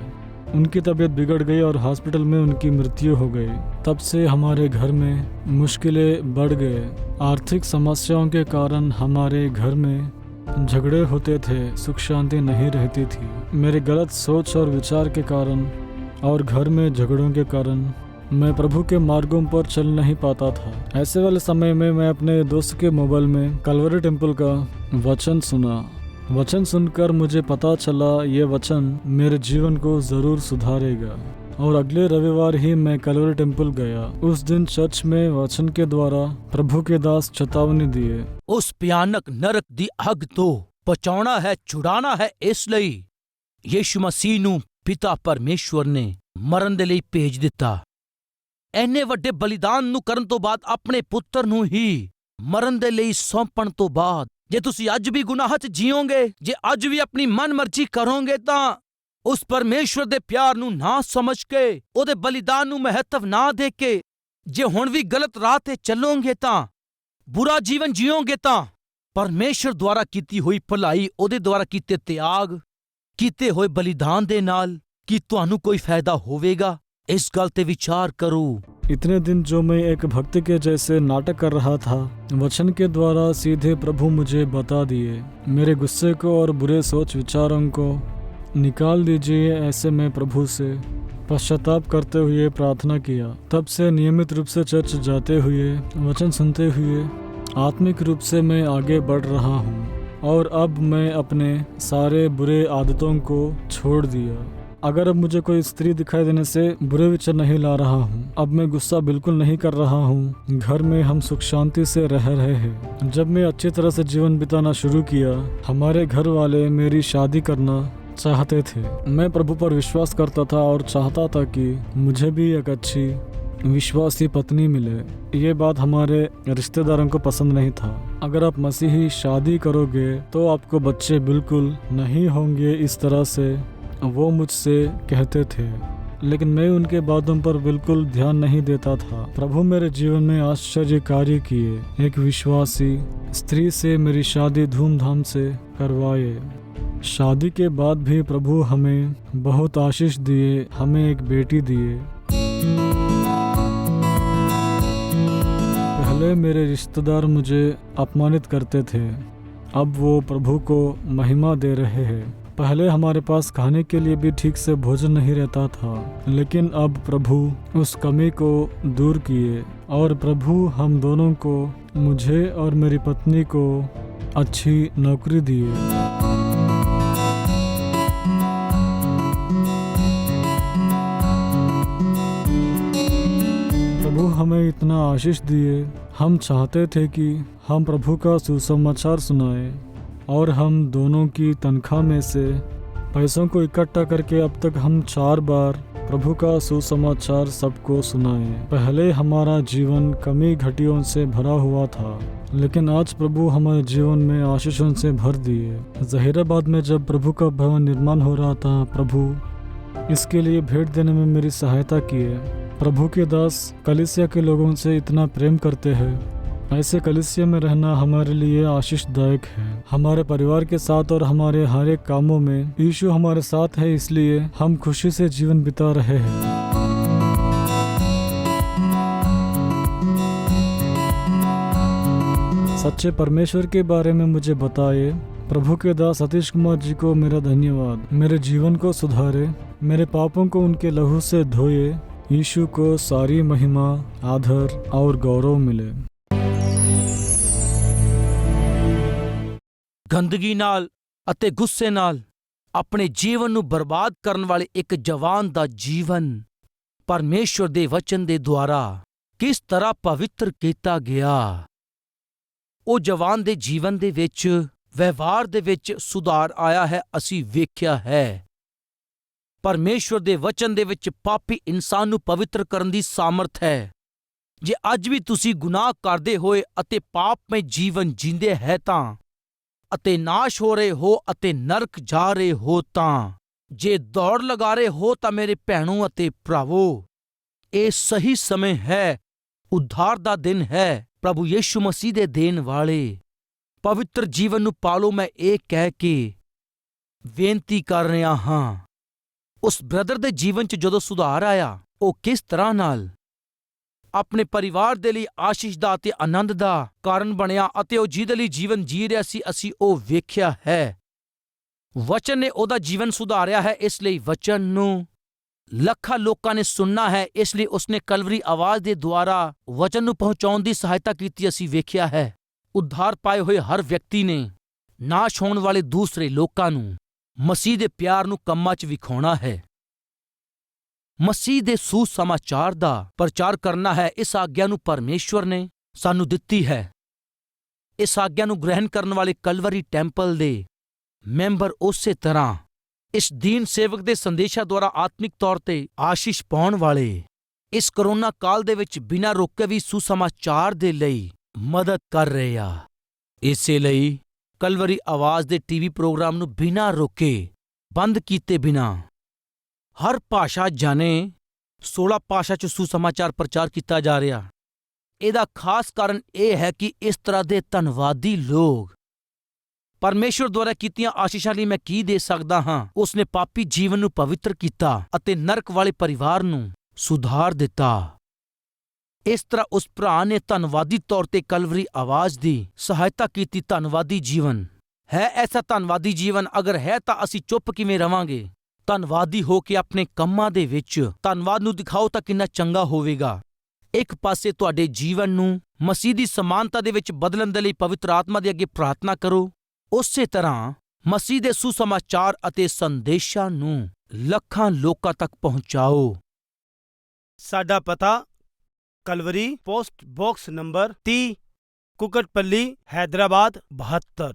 उनकी तबीयत बिगड़ गई और हॉस्पिटल में उनकी मृत्यु हो गई। तब से हमारे घर में मुश्किलें बढ़ गए। आर्थिक समस्याओं के कारण हमारे घर में झगड़े होते थे, सुख शांति नहीं रहती थी। मेरे गलत सोच और विचार के कारण और घर में झगड़ों के कारण मैं प्रभु के मार्गों पर चल नहीं पाता था। ऐसे वाले समय में मैं अपने दोस्त के मोबाइल में कलवरी टेंपल का वचन सुना। वचन सुनकर मुझे पता चला, ये वचन मेरे जीवन को ज़रूर सुधारेगा। और अगले रविवार ही मैं कलवरी टेम्पल गया उस दिन चर्च में वचन के द्वारा प्रभु के दास चेतावनी दिए ਉਸ ਭਿਆਨਕ ਨਰਕ ਦੀ ਅੱਗ ਤੋਂ ਬਚਾਉਣਾ ਹੈ ਛੁਡਾਣਾ ਹੈ ਇਸ ਲਈ ਯੀਸ਼ੂ ਮਸੀਹ ਨੂੰ ਪਿਤਾ ਪਰਮੇਸ਼ਵਰ ਨੇ ਮਰਨ ਦੇ ਲਈ ਭੇਜ ਦਿੱਤਾ ਐਨੇ ਵੱਡੇ ਬਲੀਦਾਨ ਨੂੰ ਕਰਨ ਤੋਂ ਬਾਅਦ ਆਪਣੇ ਪੁੱਤਰ ਨੂੰ ਹੀ ਮਰਨ ਦੇ ਲਈ ਸੌਂਪਣ ਤੋਂ ਬਾਅਦ ਜੇ ਤੁਸੀਂ ਅੱਜ ਵੀ ਗੁਨਾਹ 'ਚ ਜੀਓਗੇ ਜੇ ਅੱਜ ਵੀ ਆਪਣੀ ਮਨਮਰਜ਼ੀ ਕਰੋਗੇ ਤਾਂ ਉਸ ਪਰਮੇਸ਼ਵਰ ਦੇ ਪਿਆਰ ਨੂੰ ਨਾ ਸਮਝ ਕੇ ਉਹਦੇ ਬਲੀਦਾਨ ਨੂੰ ਮਹੱਤਵ ਨਾ ਦੇ ਕੇ ਜੇ ਹੁਣ ਵੀ ਗਲਤ ਰਾਹ ਤੇ ਚੱਲੋਗੇ ਤਾਂ ਬੁਰਾ ਜੀਵਨ ਜੀਓਗੇ ਤਾਂ ਪਰਮੇਸ਼ਰ ਦੁਆਰਾ ਕੀਤੀ ਹੋਈ ਭਲਾਈ ਉਹਦੇ ਦੁਆਰਾ ਕੀਤੇ ਤਿਆਗ ਕੀਤੇ ਹੋਏ ਬਲੀਦਾਨ ਦੇ ਨਾਲ ਕੀ ਤੁਹਾਨੂੰ ਕੋਈ ਫਾਇਦਾ ਹੋਵੇਗਾ ਇਸ ਗੱਲ ਤੇ ਵਿਚਾਰ ਕਰੋ इतने दिन जो मैं एक भक्त के जैसे नाटक कर रहा था वचन के द्वारा सीधे प्रभु मुझे बता दिए मेरे गुस्से को और बुरे सोच विचारों को निकाल दीजिए ऐसे में प्रभु से। पश्चाताप करते हुए प्रार्थना किया। तब से नियमित रूप से चर्च जाते हुए, वचन सुनते हुए, आत्मिक रूप से मैं आगे बढ़ रहा हूँ और अब मैं अपने सारे बुरे आदतों को छोड़ दिया। अगर अब मुझे कोई स्त्री दिखाई देने से बुरे विचार नहीं ला रहा हूँ, अब मैं गुस्सा बिल्कुल नहीं कर रहा हूँ। घर में हम सुख शांति से रह रहे हैं। जब मैं अच्छी तरह से जीवन बिताना शुरू किया, हमारे घर वाले मेरी शादी करना चाहते थे। मैं प्रभु पर विश्वास करता था और चाहता था कि मुझे भी एक अच्छी विश्वासी पत्नी मिले। ये बात हमारे रिश्तेदारों को पसंद नहीं था। अगर आप मसीही शादी करोगे तो आपको बच्चे बिल्कुल नहीं होंगे इस तरह से वो मुझसे कहते थे। लेकिन मैं उनके बातों पर बिल्कुल ध्यान नहीं देता था। प्रभु मेरे जीवन में आश्चर्य कार्य किए। एक विश्वासी स्त्री से मेरी शादी धूमधाम से करवाए। शादी के बाद भी प्रभु हमें बहुत आशीष दिए, हमें एक बेटी दिए। पहले मेरे रिश्तेदार मुझे अपमानित करते थे। अब वो प्रभु को महिमा दे रहे हैं। पहले हमारे पास खाने के लिए भी ठीक से भोजन नहीं रहता था, लेकिन अब प्रभु उस कमी को दूर किए और प्रभु हम दोनों को, मुझे और मेरी पत्नी को अच्छी नौकरी दिए। हमें इतना आशीष दिए। हम चाहते थे कि हम प्रभु का सुसमाचार सुनाए और हम दोनों की तनख्वाह में से पैसों को इकट्ठा करके अब तक हम चार बार प्रभु का सुसमाचार सबको सुनाए। पहले हमारा जीवन कमी घटियों से भरा हुआ था, लेकिन आज प्रभु हमारे जीवन में आशीषों से भर दिए। जहीराबाद में जब प्रभु का भवन निर्माण हो रहा था, प्रभु इसके लिए भेंट देने में मेरी सहायता किए। प्रभु के दास कलिसिया के लोगों से इतना प्रेम करते हैं। ऐसे कलिसिया में रहना हमारे लिए आशीषदायक है। हमारे परिवार के साथ और हमारे हर एक कामों में यीशु हमारे साथ है, इसलिए हम खुशी से जीवन बिता रहे हैं। सच्चे परमेश्वर के बारे में मुझे बताए प्रभु के दास सतीश कुमार जी को मेरा धन्यवाद। मेरे जीवन को सुधारे, मेरे पापों को उनके लहू से धोए यीशु को सारी महिमा आदर और गौरव मिले ਗੰਦਗੀ ਨਾਲ ਅਤੇ ਗੁੱਸੇ ਨਾਲ ਆਪਣੇ ਜੀਵਨ ਨੂੰ ਬਰਬਾਦ ਕਰਨ ਵਾਲੇ ਇੱਕ ਜਵਾਨ ਦਾ ਜੀਵਨ ਪਰਮੇਸ਼ਵਰ ਦੇ ਵਚਨ ਦੇ ਦੁਆਰਾ ਕਿਸ ਤਰ੍ਹਾਂ ਪਵਿੱਤਰ ਕੀਤਾ ਗਿਆ ਉਹ ਜਵਾਨ ਦੇ ਜੀਵਨ ਦੇ ਵਿੱਚ ਵਿਵਹਾਰ ਦੇ ਵਿੱਚ ਸੁਧਾਰ ਆਇਆ ਹੈ ਅਸੀਂ ਵੇਖਿਆ ਹੈ ਪਰਮੇਸ਼ਵਰ ਦੇ ਵਚਨ ਦੇ ਵਿੱਚ ਪਾਪੀ ਇਨਸਾਨ ਨੂੰ ਪਵਿੱਤਰ ਕਰਨ ਦੀ ਸਾਮਰਥ ਹੈ। ਜੇ ਅੱਜ ਵੀ ਤੁਸੀਂ ਗੁਨਾਹ ਕਰਦੇ ਹੋਏ ਅਤੇ ਪਾਪਮय ਜੀਵਨ ਜੀਂਦੇ ਹੈ ਤਾਂ, ਅਤੇ ਨਾਸ਼ ਹੋ ਰਹੇ ਹੋ ਅਤੇ ਨਰਕ ਜਾ ਰਹੇ ਹੋ ਤਾਂ, ਜੇ ਦੌੜ ਲਗਾ ਰਹੇ ਹੋ ਤਾਂ ਮੇਰੇ ਭੈਣੋ ਅਤੇ ਭਰਾਵੋ, ਇਹ ਸਹੀ ਸਮੇਂ ਹੈ, ਉਧਾਰ ਦਾ ਦਿਨ ਹੈ, ਪ੍ਰਭੂ ਯੀਸ਼ੂ ਮਸੀਹ ਦੇ ਦੇਣ ਵਾਲੇ। ਪਵਿੱਤਰ ਜੀਵਨ ਨੂੰ ਪਾਲੋ ਮੈਂ ਇਹ ਕਹਿ ਕੇ ਬੇਨਤੀ ਕਰ ਰਿਹਾ ਹਾਂ। ਉਸ ਬ੍ਰਦਰ ਦੇ ਜੀਵਨ 'ਚ ਜਦੋਂ ਸੁਧਾਰ ਆਇਆ, ਉਹ ਕਿਸ ਤਰ੍ਹਾਂ ਨਾਲ? ਆਪਣੇ ਪਰਿਵਾਰ ਦੇ ਲਈ ਆਸ਼ੀਸ਼ ਦਾ ਅਤੇ ਆਨੰਦ ਦਾ ਕਾਰਨ ਬਣਿਆ ਅਤੇ ਉਹ ਜਿਹਦੇ ਲਈ ਜੀਵਨ ਜੀ ਰਿਹਾ ਸੀ, ਅਸੀਂ ਉਹ ਵੇਖਿਆ ਹੈ। ਵਚਨ ਨੇ ਉਹਦਾ ਜੀਵਨ ਸੁਧਾਰਿਆ ਹੈ, ਇਸ ਲਈ ਵਚਨ ਨੂੰ ਲੱਖਾਂ ਲੋਕਾਂ ਨੇ ਸੁਣਨਾ ਹੈ, ਇਸ ਲਈ ਉਸਨੇ ਕਲਵਰੀ ਆਵਾਜ਼ ਦੇ ਦੁਆਰਾ ਵਚਨ ਨੂੰ ਪਹੁੰਚਾਉਣ ਦੀ ਸਹਾਇਤਾ ਕੀਤੀ, ਅਸੀਂ ਵੇਖਿਆ ਹੈ। ਉਧਾਰ ਪਾਏ ਹੋਏ ਹਰ ਵਿਅਕਤੀ ਨੇ ਨਾਸ਼ ਹੋਣ ਵਾਲੇ ਦੂਸਰੇ ਲੋਕਾਂ ਨੂੰ। ਮਸੀਹ ਦੇ ਪਿਆਰ ਨੂੰ ਕੰਮਾਂ 'ਚ ਵਿਖਾਉਣਾ ਹੈ। ਮਸੀਹ ਦੇ ਸੁਸਮਾਚਾਰ ਦਾ ਪ੍ਰਚਾਰ ਕਰਨਾ ਹੈ। ਇਸ ਆਗਿਆ ਨੂੰ ਪਰਮੇਸ਼ਵਰ ਨੇ ਸਾਨੂੰ ਦਿੱਤੀ ਹੈ। ਇਸ ਆਗਿਆ ਨੂੰ ਗ੍ਰਹਿਣ ਕਰਨ ਵਾਲੇ ਕਲਵਰੀ ਟੈਂਪਲ ਦੇ ਮੈਂਬਰ ਉਸੇ ਤਰ੍ਹਾਂ ਇਸ ਦੀਨ ਸੇਵਕ ਦੇ ਸੰਦੇਸ਼ਾਂ ਦੁਆਰਾ ਆਤਮਿਕ ਤੌਰ ਤੇ ਆਸ਼ੀਸ਼ ਪਾਉਣ ਵਾਲੇ ਇਸ ਕਰੋਨਾ ਕਾਲ ਦੇ ਵਿੱਚ ਬਿਨਾਂ ਰੋਕੇ ਵੀ ਸੁਸਮਾਚਾਰ ਦੇ ਲਈ ਮਦਦ ਕਰ ਰਹੇ ਆ। ਇਸੇ ਲਈ ਕਲਵਰੀ ਆਵਾਜ਼ ਦੇ ਟੀਵੀ ਪ੍ਰੋਗਰਾਮ ਨੂੰ ਬਿਨਾਂ ਰੋਕੇ, ਬੰਦ ਕੀਤੇ ਬਿਨਾਂ। ਹਰ ਭਾਸ਼ਾ ਜਾਣੇ 16 ਭਾਸ਼ਾ 'ਚ ਸੁਸਮਾਚਾਰ ਪ੍ਰਚਾਰ ਕੀਤਾ ਜਾ ਰਿਹਾ। ਇਹਦਾ ਖਾਸ ਕਾਰਨ ਇਹ ਹੈ ਕਿ ਇਸ ਤਰ੍ਹਾਂ ਦੇ ਧੰਨਵਾਦੀ ਲੋਕ ਪਰਮੇਸ਼ਵਰ ਦੁਆਰਾ ਕੀਤੀਆਂ ਆਸ਼ੀਸ਼ਾਂ ਲਈ ਮੈਂ ਕੀ ਦੇ ਸਕਦਾ ਹਾਂ? ਉਸ ਨੇ ਪਾਪੀ ਜੀਵਨ ਨੂੰ ਪਵਿੱਤਰ ਕੀਤਾ ਅਤੇ ਨਰਕ ਵਾਲੇ ਪਰਿਵਾਰ ਨੂੰ ਸੁਧਾਰ ਦਿੱਤਾ। ਇਸ ਤਰ੍ਹਾਂ ਉਸ ਭਰਾ ਨੇ ਧੰਨਵਾਦੀ ਤੌਰ ਤੇ ਕਲਵਰੀ ਆਵਾਜ਼ ਦੀ ਸਹਾਇਤਾ ਕੀਤੀ ਧੰਨਵਾਦੀ ਜੀਵਨ। ਹੈ ਐਸਾ ਧੰਨਵਾਦੀ ਜੀਵਨ, ਅਗਰ ਹੈ ਤਾਂ ਅਸੀਂ ਚੁੱਪ ਕਿਵੇਂ ਰਵਾਂਗੇ? ਧੰਨਵਾਦੀ ਹੋ ਕੇ ਆਪਣੇ ਕੰਮਾਂ ਦੇ ਵਿੱਚ ਧੰਨਵਾਦ ਨੂੰ ਦਿਖਾਓ ਤਾਂ ਕਿੰਨਾ ਚੰਗਾ ਹੋਵੇਗਾ। ਇੱਕ ਪਾਸੇ ਤੁਹਾਡੇ ਜੀਵਨ ਨੂੰ ਮਸੀਹ ਦੀ ਸਮਾਨਤਾ ਦੇ ਵਿੱਚ ਬਦਲਣ ਦੇ ਲਈ ਪਵਿੱਤਰ ਆਤਮਾ ਦੇ ਅੱਗੇ ਪ੍ਰਾਰਥਨਾ ਕਰੋ। ਉਸੇ ਤਰ੍ਹਾਂ ਮਸੀਹ ਦੇ ਸੁਸਮਾਚਾਰ ਅਤੇ ਸੰਦੇਸ਼ਾਂ ਨੂੰ ਲੱਖਾਂ ਲੋਕਾਂ ਤੱਕ ਪਹੁੰਚਾਓ। ਸਾਡਾ ਪਤਾ Calvary post box number 30 Kukatpally Hyderabad 72